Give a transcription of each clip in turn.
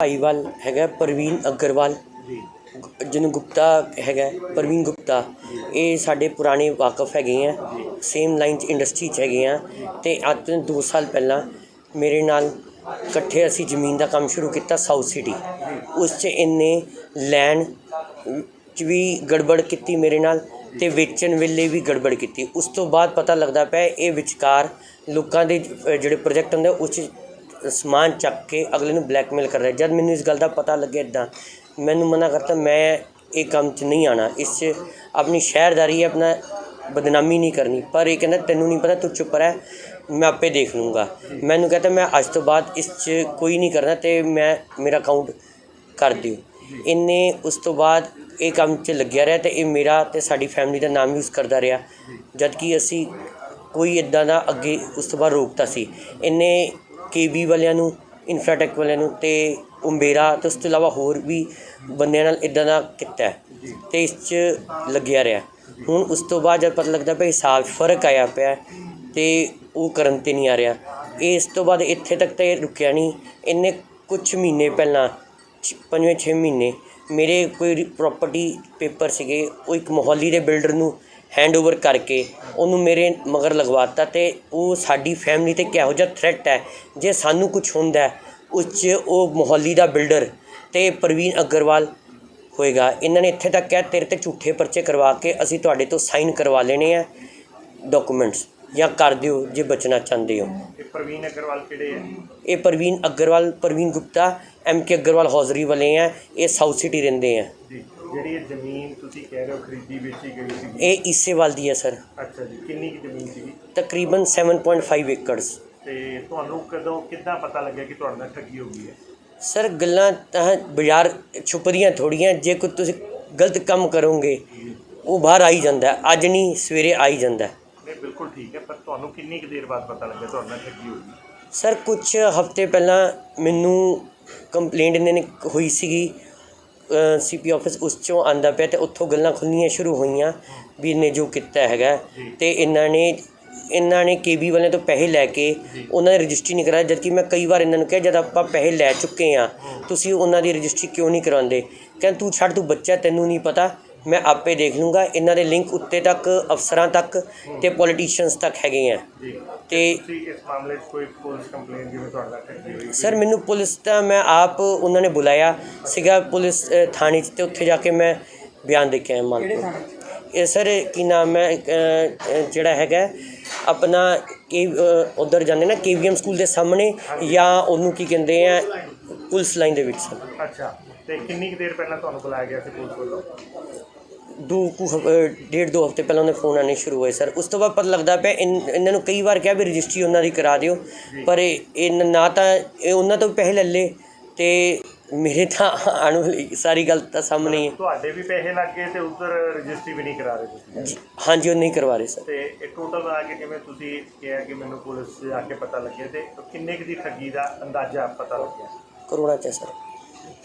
ਭਾਈਵਾਲ ਹੈਗਾ ਪ੍ਰਵੀਨ ਅਗਰਵਾਲ, ਜਿਹਨੂੰ ਗੁਪਤਾ ਹੈਗਾ, ਪ੍ਰਵੀਨ ਗੁਪਤਾ। ਇਹ ਸਾਡੇ ਪੁਰਾਣੇ ਵਾਕਫ ਹੈਗੇ ਆ ਸੇਮ ਲਾਈਨ 'ਚ ਇੰਡਸਟਰੀ 'ਚ ਹੈਗੇ ਆ ਤੇ ਅੱਜ ਤੋਂ 2 ਸਾਲ ਪਹਿਲਾਂ ਮੇਰੇ ਨਾਲ ਇਕੱਠੇ ਅਸੀਂ ਜ਼ਮੀਨ ਦਾ ਕੰਮ ਸ਼ੁਰੂ ਕੀਤਾ ਸਾਊਥ ਸਿਟੀ ਉਸ 'ਚ ਇਹਨੇ ਲੈਂਡ 'ਚ ਵੀ ਗੜਬੜ ਕੀਤੀ ਮੇਰੇ ਨਾਲ ਤੇ ਵੇਚਣ ਵੇਲੇ ਵੀ ਗੜਬੜ ਕੀਤੀ। ਉਸ ਤੋਂ ਬਾਅਦ ਪਤਾ ਲੱਗਦਾ ਪਿਆ ਇਹ ਵਿਚਕਾਰ ਲੋਕਾਂ ਦੇ ਜਿਹੜੇ ਪ੍ਰੋਜੈਕਟ ਹੁੰਦੇ ਉਸ 'ਚ ਸਮਾਨ ਚੱਕ ਕੇ ਅਗਲੇ ਨੂੰ ਬਲੈਕਮੇਲ ਕਰ ਰਿਹਾ। ਜਦ ਮੈਨੂੰ ਇਸ ਗੱਲ ਦਾ ਪਤਾ ਲੱਗਿਆ ਇਦਾਂ ਮੈਨੂੰ ਮਨਾ ਕਰਤਾ, ਮੈਂ ਇਹ ਕੰਮ 'ਚ ਨਹੀਂ ਆਣਾ ਇਸ 'ਚ ਆਪਣੀ ਸ਼ਹਿਰਦਾਰੀ ਹੈ, ਆਪਣਾ ਬਦਨਾਮੀ ਨਹੀਂ ਕਰਨੀ। ਪਰ ਇਹ ਕਹਿੰਦਾ, ਤੈਨੂੰ ਨਹੀਂ ਪਤਾ, ਤੂੰ ਚੁੱਪ ਰਹਿ, ਮੈਂ ਆਪੇ ਦੇਖ ਲੂੰਗਾ ਮੈਨੂੰ ਕਹਤਾ, ਮੈਂ ਅੱਜ ਤੋਂ ਬਾਅਦ ਇਸ 'ਚ ਕੋਈ ਨਹੀਂ ਕਰਨਾ ਤੇ ਮੈਂ, ਮੇਰਾ ਅਕਾਊਂਟ ਕਰ ਦਿਓ। ਇਹਨੇ ਉਸ ਤੋਂ ਬਾਅਦ ਇਹ ਕੰਮ 'ਚ ਲੱਗਿਆ ਰਿਹਾ ਤੇ ਇਹ ਮੇਰਾ ਤੇ ਸਾਡੀ ਫੈਮਿਲੀ ਦਾ ਨਾਮ ਯੂਜ਼ ਕਰਦਾ ਰਿਹਾ। ਜਦ ਕਿ ਅਸੀਂ ਕੋਈ ਇਦਾਂ ਦਾ ਅੱਗੇ ਉਸ ਤੋਂ ਬਾਅਦ ਰੋਕਤਾ ਸੀ। ਇਹਨੇ ਕੇਬੀ ਵਾਲਿਆਂ ਨੂੰ ਇਨਫਰਾਟੈਕ ਵਾਲਿਆਂ ਨੂੰ ਤੇ ਉੰਬੇਰਾ ਤੇ ਉਸ ਤੋਂ ਇਲਾਵਾ ਹੋਰ ਵੀ ਬੰਦਿਆਂ ਨਾਲ ਇਦਾਂ ਦਾ ਕੀਤਾ ਹੈ ਤੇ ਇਸ 'ਚ ਲੱਗਿਆ ਰਿਹਾ। ਹੁਣ ਉਸ ਤੋਂ ਬਾਅਦ ਜਦ ਪਤਾ ਲੱਗਦਾ ਪਿਆ ਹਿਸਾਬ 'ਚ ਫ਼ਰਕ ਆਇਆ ਪਿਆ ਤੇ ਉਹ ਕਰਨ ਤੇ ਨਹੀਂ ਆ ਰਿਹਾ। ਇਹ ਇਸ ਤੋਂ ਬਾਅਦ ਇੱਥੇ ਤੱਕ ਤਾਂ ਇਹ ਰੁਕਿਆ ਨਹੀਂ। ਇੰਨੇ ਕੁਝ ਮਹੀਨੇ ਪਹਿਲਾਂ, ਛ- ਪੰਜਵੇਂ ਛੇ ਮਹੀਨੇ ਮੇਰੇ ਕੋਈ ਪ੍ਰਾਪਰਟੀ ਪੇਪਰ ਸੀਗੇ, ਉਹ ਇੱਕ ਮੋਹਾਲੀ ਦੇ ਬਿਲਡਰ ਨੂੰ ਹੈਂਡਓਵਰ ਕਰਕੇ ਉਹਨੂੰ ਮੇਰੇ ਮਗਰ ਲਗਵਾਤਾ ਤੇ ਉਹ ਸਾਡੀ ਫੈਮਿਲੀ ਤੇ ਕਿਹੋ ਜਿਹਾ ਥ੍ਰੈਟ ਹੈ ਜੇ ਸਾਨੂੰ ਕੁਝ ਹੁੰਦਾ ਉਸ 'ਚ ਉਹ ਮੋਹਾਲੀ ਦਾ ਬਿਲਡਰ ਤੇ ਪ੍ਰਵੀਨ ਅਗਰਵਾਲ ਹੋਏਗਾ। ਇਹਨਾਂ ਨੇ ਇੱਥੇ ਤੱਕ ਕਿਹਾ ਤੇਰੇ ਤੇ ਝੂਠੇ ਪਰਚੇ ਕਰਵਾ ਕੇ ਅਸੀਂ ਤੁਹਾਡੇ ਤੋਂ ਸਾਈਨ ਕਰਵਾ ਲੈਣੇ ਆ ਡਾਕੂਮੈਂਟਸ ਜਾਂ ਕਰ ਦਿਓ ਜੇ ਬਚਣਾ ਚਾਹੁੰਦੇ ਹੋ। ਇਹ ਪ੍ਰਵੀਨ ਅਗਰਵਾਲ ਕਿਹੜੇ ਹੈ ਇਹ Praveen Agarwal Praveen Gupta M K Agarwal hosiery ਵਾਲੇ ਆ ਇਹ ਸਾਊਥ ਸਿਟੀ ਰਹਿੰਦੇ ਆ। ਜੀ। ਜਿਹੜੀ ਇਹ ਜ਼ਮੀਨ ਤੁਸੀਂ ਕਹਿ ਰਹੇ ਹੋ ਖਰੀਦੀ ਵੇਚੀ ਗਈ ਸੀ ਇਹ ਇਸੇਵਾਲ ਦੀ ਹੈ ਸਰ। ਅੱਛਾ ਜੀ ਕਿੰਨੀ ਕੁ ਜ਼ਮੀਨ ਸੀਗੀ? ਤਕਰੀਬਨ 7.5 ਏਕੜਸ ਤੇ ਤੁਹਾਨੂੰ ਕਦੋਂ ਕਿੱਦਾਂ ਪਤਾ ਲੱਗਿਆ ਕਿ ਤੁਹਾਡੇ ਨਾਲ ਠੱਗੀ ਹੋ ਗਈ ਹੈ? ਸਰ ਗੱਲਾਂ ਤਾਂ ਬਾਜ਼ਾਰ ਛੁਪਦੀਆਂ ਥੋੜੀਆਂ ਜੇ ਕੋਈ ਤੁਸੀਂ ਗਲਤ ਕੰਮ ਕਰੋਗੇ ਉਹ ਬਾਹਰ ਆ ਹੀ ਜਾਂਦਾ। ਅੱਜ ਨਹੀਂ ਸਵੇਰੇ ਆ ਹੀ ਜਾਂਦਾ। ਨਹੀਂ ਬਿਲਕੁਲ ਠੀਕ ਹੈ ਪਰ ਤੁਹਾਨੂੰ ਕਿੰਨੀ ਕੁ ਦੇਰ ਬਾਅਦ ਪਤਾ ਲੱਗਿਆ ਤੁਹਾਡੇ ਨਾਲ ਠੱਗੀ ਹੋ ਗਈ? ਸਰ ਕੁਝ ਹਫ਼ਤੇ ਪਹਿਲਾਂ ਮੈਨੂੰ ਕੰਪਲੇਂਟ ਨੇ ਹੋਈ ਸੀਗੀ ਸੀਪੀ ਆਫਿਸ ਉਸ ਚੋਂ ਆਂਦਾ ਪਿਆ ਤੇ ਉੱਥੋਂ ਗੱਲਾਂ ਖੁੱਲ੍ਹਣੀਆਂ ਸ਼ੁਰੂ ਹੋਈਆਂ ਵੀ ਇਹਨੇ ਜੋ ਕੀਤਾ ਹੈਗਾ। ਤੇ ਇਹਨਾਂ ਨੇ ਇਹਨਾਂ ਨੇ ਕੇਬੀ ਵਾਲਿਆਂ ਤੋਂ ਪੈਸੇ ਲੈ ਕੇ ਉਹਨਾਂ ਦੀ ਰਜਿਸਟਰੀ ਨਹੀਂ ਕਰਾਇਆ ਜਦਕਿ ਮੈਂ ਕਈ ਵਾਰ ਇਹਨਾਂ ਨੂੰ ਕਿਹਾ ਜਦ ਆਪਾਂ ਪੈਸੇ ਲੈ ਚੁੱਕੇ ਆ ਤੁਸੀਂ ਉਹਨਾਂ ਦੀ ਰਜਿਸਟਰੀ ਕਿਉਂ ਨਹੀਂ ਕਰਵਾਉਂਦੇ ਕਹਿੰਦੇ ਤੂੰ ਛੱਡ ਤੂੰ ਬੱਚਾ ਤੈਨੂੰ ਨਹੀਂ ਪਤਾ ਮੈਂ ਆਪੇ ਦੇਖ ਲੂੰਗਾ। ਇਹਨਾਂ ਦੇ ਲਿੰਕ ਉੱਤੇ ਤੱਕ ਅਫਸਰਾਂ ਤੱਕ ਤੇ ਪੋਲੀਟੀਸ਼ੀਅਨਸ ਤੱਕ ਹੈਗੇ ਆ। ਤੇ ਤੁਸੀਂ ਇਸ ਮਾਮਲੇ 'ਚ ਕੋਈ ਪੁਲਿਸ ਕੰਪਲੇਂਟ ਜਿਵੇਂ ਤੁਹਾਡੇ ਨਾਲ ਹੋਈ ਸਰ ਮੈਨੂੰ ਪੁਲਿਸ ਤਾਂ ਮੈਂ ਆਪ ਉਹਨਾਂ ਨੇ ਬੁਲਾਇਆ। ਸੀਗਾ ਪੁਲਿਸ ਅ, ਥਾਣੇ 'ਚ ਤੇ ਉੱਥੇ ਜਾ ਕੇ ਮੈਂ ਬਿਆਨ ਦੇ ਕੇ ਆਇਆ ਮਾਲਕ ਇਹ ਸਰ ਕੀ ਨਾਮ ਹੈ ਅ, ਅ, ਜਿਹੜਾ ਹੈਗਾ ਆਪਣਾ ਕਿ ਉਧਰ ਜਾਂਦੇ ਨਾ ਕੇਵੀਐਮ ਸਕੂਲ ਦੇ ਸਾਹਮਣੇ ਜਾਂ ਉਹਨੂੰ ਕੀ ਕਹਿੰਦੇ ਆ ਪੁਲਿਸ ਲਾਈਨ ਦੇ ਵਿੱਚ ਸਰ। ਅੱਛਾ ਤੇ ਕਿੰਨੀ ਕੁ ਦੇਰ ਪਹਿਲਾਂ ਤੁਹਾਨੂੰ ਬੁਲਾਇਆ ਗਿਆ ਸੀ ਪੁਲਿਸ ਵੱਲੋਂ? ਦੋ ਕੁ ਹਫ- ਡੇਢ ਦੋ ਹਫ਼ਤੇ ਪਹਿਲਾਂ ਉਹਨੇ ਫੋਨ ਆਣੇ ਸ਼ੁਰੂ ਹੋਏ ਸਰ ਉਸ ਤੋਂ ਬਾਅਦ ਪਤਾ ਲੱਗਦਾ ਪਿਆ ਇਨ- ਇਹਨਾਂ ਨੂੰ ਕਈ ਵਾਰ ਕਿਹਾ ਵੀ ਰਜਿਸਟਰੀ ਉਹਨਾਂ ਦੀ ਕਰਾ ਦਿਓ। ਪਰ ਇਹ ਇਹ ਨਾ ਤਾਂ ਇਹ ਉਹਨਾਂ ਤੋਂ ਪੈਸੇ ਲੈ ਲੇ ਤੇ ਮੇਰੇ ਤਾਂ ਆਉਣ ਵਾਲੀ ਸਾਰੀ ਗੱਲ ਤਾਂ ਸਾਹਮਣੇ ਹੀ ਹੈ। ਤੁਹਾਡੇ ਵੀ ਪੈਸੇ ਲੱਗ ਗਏ ਤੇ ਉਧਰ ਰਜਿਸਟਰੀ ਵੀ ਨਹੀਂ ਕਰਾ ਰਹੇ ਤੁਸੀਂ। ਜੀ, ਹਾਂਜੀ ਉਹ ਨਹੀਂ ਕਰਵਾ ਰਹੇ ਸਰ ਤੇ ਇਹ ਟੋਟਲ ਆ ਕੇ ਜਿਵੇਂ ਤੁਸੀਂ ਕਿਹਾ ਕਿ ਮੈਨੂੰ ਪੁਲਿਸ 'ਚ ਆ ਕੇ ਪਤਾ ਲੱਗਿਆ ਤੇ ਕਿੰਨੇ ਕੁ ਦੀ ਠੱਗੀ ਦਾ ਅੰਦਾਜ਼ਾ ਪਤਾ ਲੱਗਿਆ? ਕਰੋਨਾ ਚ ਹੈ ਸਰ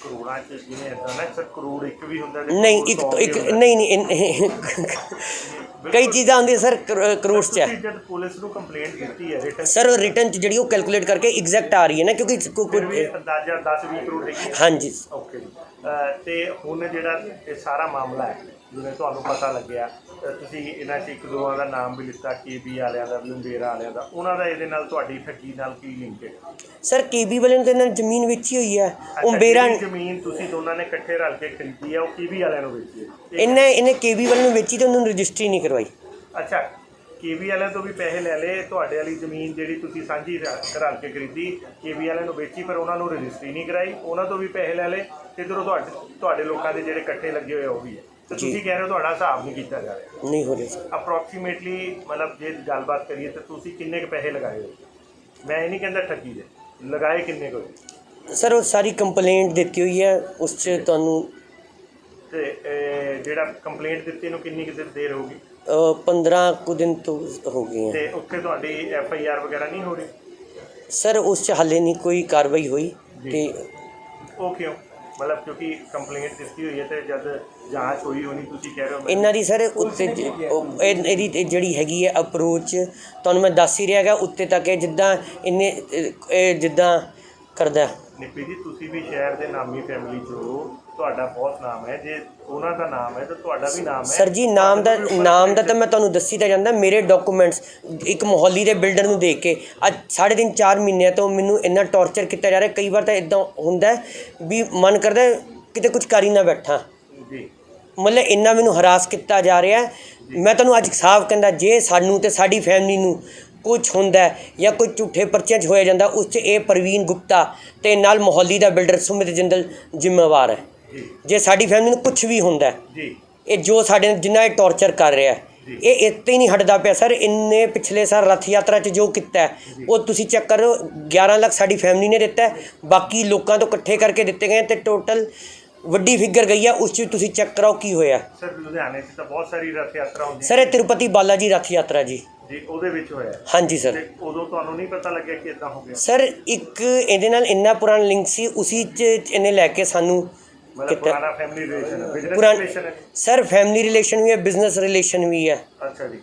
ਕਰੋੜਾਂ 'ਚ ਜਿਵੇਂ ਇਦਾਂ ਨਾ ਸਰ ਕਰੋੜ ਇੱਕ ਵੀ ਹੁੰਦਾ ਤੇ ਨਹੀਂ ਕਰੋੜ ਇੱਕ ਸੌ ਤੋਂ ਵੀ ਇੱਕ ਹੁੰਦਾ। ਨਹੀਂ ਨਹੀਂ ਇਨ- ਕਈ ਚੀਜ਼ਾਂ ਆਉਂਦੀਆਂ ਸਰ ਕਰੋ- ਕਰੋੜਸ ਚ ਹੈ। ਤੁਸੀਂ ਜਦ ਪੁਲਿਸ ਨੂੰ ਕੰਪਲੇਂਟ ਕੀਤੀ ਹੈ ਰਿਟਨ ਸਰ ਰਿਟਰਨ ਚ ਜਿਹੜੀ ਉਹ ਕੈਲਕੂਲੇਟ ਕਰਕੇ ਐਗਜ਼ੈਕਟ ਆ ਰਹੀ ਹੈ ਨਾ ਕਿਉਂਕਿ ਕੋ- ਫਿਰ ਵੀ ਕੋ- ਅੰਦਾਜ਼ਾ 10 20 ਕਰੋੜ ਹੈਗੀ ਹੈ। ਹਾਂਜੀ। ਓਕੇ ਤੇ ਹੁਣ ਜਿਹੜਾ ਇਹ ਸਾਰਾ ਮਾਮਲਾ ਹੈ ਜਿਵੇਂ ਤੁਹਾਨੂੰ ਪਤਾ ਲੱਗਿਆ ਤੁਸੀਂ ਇਹਨਾਂ 'ਚ ਇੱਕ ਦੋਵਾਂ ਦਾ ਨਾਮ ਵੀ ਲਿੱਤਾ ਕੇਬੀ ਵਾਲਿਆਂ ਦਾ ਲੰਬੇਰਾ ਵਾਲਿਆਂ ਦਾ। ਉਹਨਾਂ ਦਾ ਇਹਦੇ ਨਾਲ ਤੁਹਾਡੀ ਠੱਗੀ ਨਾਲ ਕੀ ਲਿੰਕ ਹੈ? ਸਰ ਕੇਬੀ ਵਾਲੇ ਨੇ ਤਾਂ ਇਹਨਾਂ ਨੇ ਜ਼ਮੀਨ ਵੇਚੀ ਹੋਈ ਹੈ ਉੰਬੇਰਾ ਜਿਹੜੀ ਜ਼ਮੀਨ ਤੁਸੀਂ ਦੋਨਾਂ ਨੇ ਇਕੱਠੇ ਰਲ ਕੇ ਖਰੀਦੀ ਹੈ ਉਹ ਕੇਬੀ ਵਾਲਿਆਂ ਨੂੰ ਵੇਚੀ ਹੈ। ਇਹ- ਇਹਨੇ ਇਹਨੇ ਕੇਬੀ ਵਾਲੇ ਨੂੰ ਵੇਚੀ ਤੇ ਉਹਨੂੰ ਰਜਿਸਟਰੀ ਨਹੀਂ ਕਰਵਾਈ। ਅੱਛਾ ਕੇਬੀ ਵਾਲਿਆਂ ਤੋਂ ਵੀ ਪੈਸੇ ਲੈ ਲਏ ਤੁਹਾਡੇ ਵਾਲੀ ਜ਼ਮੀਨ ਜਿਹੜੀ ਤੁਸੀਂ ਸਾਂਝੀ ਰਲ ਕੇ ਖਰੀਦੀ ਕੇਬੀ ਵਾਲਿਆਂ ਨੂੰ ਵੇਚੀ ਪਰ ਉਹਨਾਂ ਨੂੰ ਰਜਿਸਟਰੀ ਨਹੀਂ ਕਰਾਈ। ਉਹਨਾਂ ਤੋਂ ਵੀ ਪੈਸੇ ਲੈ ਲਏ ਤੇ ਇਧਰੋਂ ਤੁਹਾਡੇ ਤੁਹਾਡੇ ਲੋਕਾਂ ਦੇ ਜਿਹੜੇ ਇਕੱਠੇ ਲੱਗੇ ਹੋਏ ਉਹ ਵੀ ਹੈ। ਤੇ ਜੀ। ਤੁਸੀਂ ਕਹਿ ਰਹੇ ਹੋ ਤੁਹਾਡਾ ਹਿਸਾਬ ਨਹੀਂ ਕੀਤਾ ਜਾ ਰਿਹਾ। ਨਹੀਂ ਹੋ ਰਿਹਾ ਸਰ। ਅਪਰੋਕਸੀਮੇਟਲੀ ਮਤਲਬ ਜੇ ਗੱਲਬਾਤ ਕਰੀਏ ਤਾਂ ਤੁਸੀਂ ਕਿੰਨੇ ਕੁ ਪੈਸੇ ਲਗਾਏ ਹੋ? ਮੈਂ ਇਹ ਨਹੀਂ ਕਹਿੰਦਾ ਠੱਗੀ ਦੇ। ਲਗਾਏ ਕਿੰਨੇ ਕੁ ਹੋਏ? ਸਰ ਉਹ ਸਾਰੀ ਕੰਪਲੇਂਟ ਦਿੱਤੀ ਹੋਈ ਹੈ ਉਸ 'ਚ ਤੁਹਾਨੂੰ ਤੇ ਇਹ ਜਿਹੜਾ ਕੰਪਲੇਂਟ ਦਿੱਤੀ ਨੂੰ ਕਿੰਨੀ ਕੁ ਦੇਰ ਹੋ ਗਈ? ਅ, 15 ਕੁ ਦਿਨ ਤੋਂ ਹੋ ਗਏ ਹੈ ਤੇ ਉੱਥੇ ਤੁਹਾਡੀ ਐਫ ਆਈ ਆਰ ਵਗੈਰਾ ਨਹੀਂ ਹੋ ਰਹੀ? ਸਰ ਉਸ 'ਚ ਹਾਲੇ ਨਹੀਂ ਕੋਈ ਕਾਰਵਾਈ ਹੋਈ ਤੇ ਉਹ ਕਿਉਂ? ਮਤਲਬ ਕਿਉਂਕਿ ਕੰਪਲੇਂਟ ਦਿੱਤੀ ਹੋਈ ਹੈ ਤੇ ਜਦ ਜਾਂਚ ਹੋਈ ਹੋਣੀ ਤੁਸੀਂ ਕਹਿ ਰਹੇ ਹੋ ਇਹਨਾਂ ਦੀ ਸਰ ਉੱਤੇ ਜ- ਉਹ- ਇਹ- ਇਹਦੀ ਤੇ ਜਿਹੜੀ ਹੈਗੀ ਹੈ ਅਪਰੋਚ ਤੁਹਾਨੂੰ ਮੈਂ ਦੱਸ ਹੀ ਰਿਹਾ ਹੈਗਾ ਉੱਤੇ ਤੱਕ ਇਹ ਜਿੱਦਾਂ ਇਹਨੇ ਇਹ- ਇਹ ਜਿੱਦਾਂ ਕਰਦਾ। ਨਿੱਪੀ ਜੀ ਤੁਸੀਂ ਵੀ ਸ਼ਹਿਰ ਦੇ ਨਾਮੀ ਫੈਮਿਲੀ ਚੋਂ ਤੁਹਾਡਾ ਬਹੁਤ ਨਾਮ ਹੈ। ਜੇ ਉਹਨਾਂ ਦਾ ਨਾਮ ਹੈ ਤਾਂ ਤੁਹਾਡਾ ਵੀ ਨਾਮ ਹੈ। ਸਰ ਜੀ ਨਾਮ ਦਾ ਨਾਮ ਦਾ ਤਾਂ ਮੈਂ ਤੁਹਾਨੂੰ ਦੱਸੀ ਤਾਂ ਜਾਂਦਾ। ਮੇਰੇ ਡਾਕੂਮੈਂਟਸ ਇੱਕ ਮੁਹੱਲੀ ਦੇ ਬਿਲਡਰ ਨੂੰ ਦੇਖ ਕੇ ਅੱਜ ਸਾਢੇ ਤਿੰਨ 4 ਮਹੀਨਿਆਂ ਤੋਂ ਮੈਨੂੰ ਇੰਨਾ ਟੌਰਚਰ ਕੀਤਾ ਜਾ ਰਿਹਾ। ਕਈ ਵਾਰ ਤਾਂ ਇਦਾਂ ਹੁੰਦਾ ਵੀ ਮਨ ਕਰਦਾ ਕਿਤੇ ਕੁਝ ਕਰ ਹੀ ਨਾ ਬੈਠਾ। ਜੀ। ਮਤਲਬ ਇੰਨਾ ਮੈਨੂੰ ਹਰਾਸ ਕੀਤਾ ਜਾ ਰਿਹਾ। ਮੈਂ ਤੁਹਾਨੂੰ ਅੱਜ ਸਾਫ਼ ਕਹਿੰਦਾ ਜੇ ਸਾਨੂੰ ਤੇ ਸਾਡੀ ਫੈਮਿਲੀ ਨੂੰ ਕੁਝ ਹੁੰਦਾ ਜਾਂ ਕੋਈ ਝੂਠੇ ਪਰਚਿਆਂ 'ਚ ਹੋਇਆ ਜਾਂਦਾ ਉਸ 'ਚ ਇਹ ਪ੍ਰਵੀਨ ਗੁਪਤਾ ਤੇ ਨਾਲ ਮੁਹੱਲੀ ਦਾ ਬਿਲਡਰ ਸੁਮਿਤ ਜਿੰਦਲ ਜ਼ਿੰਮੇਵਾਰ ਹੈ। ਜੀ। ਸਾਡੀ ਫੈਮਿਲੀ ਨੂੰ ਕੁਝ ਵੀ ਹੁੰਦਾ ਜੀ। ਇਹ ਜੋ ਸਾਡੇ ਨਾਲ ਜਿੰਨਾ ਇਹ ਟੌਰਚਰ ਕਰ ਰਿਹਾ। ਇਹ ਇੱਥੇ ਹੀ ਨਹੀਂ ਹਟਦਾ ਪਿਆ ਸਰ। ਇੰਨੇ ਪਿਛਲੇ ਸਾਲ ਰਥ ਯਾਤਰਾ 'ਚ ਜੋ ਕੀਤਾ ਉਹ ਤੁਸੀਂ ਚੈੱਕ ਕਰੋ 11 ਲੱਖ ਸਾਡੀ ਫੈਮਿਲੀ ਨੇ ਦਿੱਤਾ ਬਾਕੀ ਲੋਕਾਂ ਤੋਂ ਇਕੱਠੇ ਕਰਕੇ ਦਿੱਤੇ ਗਏ ਤੇ ਟੋਟਲ ਵੱਡੀ ਫਿਗਰ ਗਈ ਹੈ ਉਸ 'ਚ ਤੁਸੀਂ ਚੈੱਕ ਕਰਾਓ ਕੀ ਹੋਇਆ। ਸਰ ਲੁਧਿਆਣੇ 'ਚ ਤਾਂ ਬਹੁਤ ਸਾਰੀ ਰਥ ਯਾਤਰਾ ਹੁੰਦੀ ਸਰ ਇਹ ਤਿਰੂਪਤੀ ਬਾਲਾਜੀ ਰਥ ਯਾਤਰਾ ਜੀ। ਜੀ ਉਹਦੇ ਵਿੱਚ ਹੋਇਆ ਹਾਂਜੀ ਸਰ। ਉਦੋਂ ਤੁਹਾਨੂੰ ਨਹੀਂ ਪਤਾ ਲੱਗਿਆ ਕਿ ਇਦਾਂ ਹੋ ਗਿਆ? ਸਰ ਇੱਕ ਇਹਦੇ ਨਾਲ ਇੰਨਾ ਪੁਰਾਣਾ ਲਿੰਕ ਸੀ ਉਸੀ 'ਚ ਇਹਨੇ ਲੈ ਕੇ ਸਾਨੂੰ ਮਤਲਬ ਕੀਤਾ ਪੁਰਾਣਾ ਫੈਮਿਲੀ ਰਿਲੇਸ਼ਨ ਹੈ ਬਿਜ਼ਨਸ ਰਿਲੇਸ਼ਨ ਹੈ। ਸਰ ਫੈਮਿਲੀ ਰਿਲੇਸ਼ਨ ਵੀ ਹੈ ਬਿਜ਼ਨਸ ਰਿਲੇਸ਼ਨ ਵੀ ਹੈ। ਅੱਛਾ ਜੀ।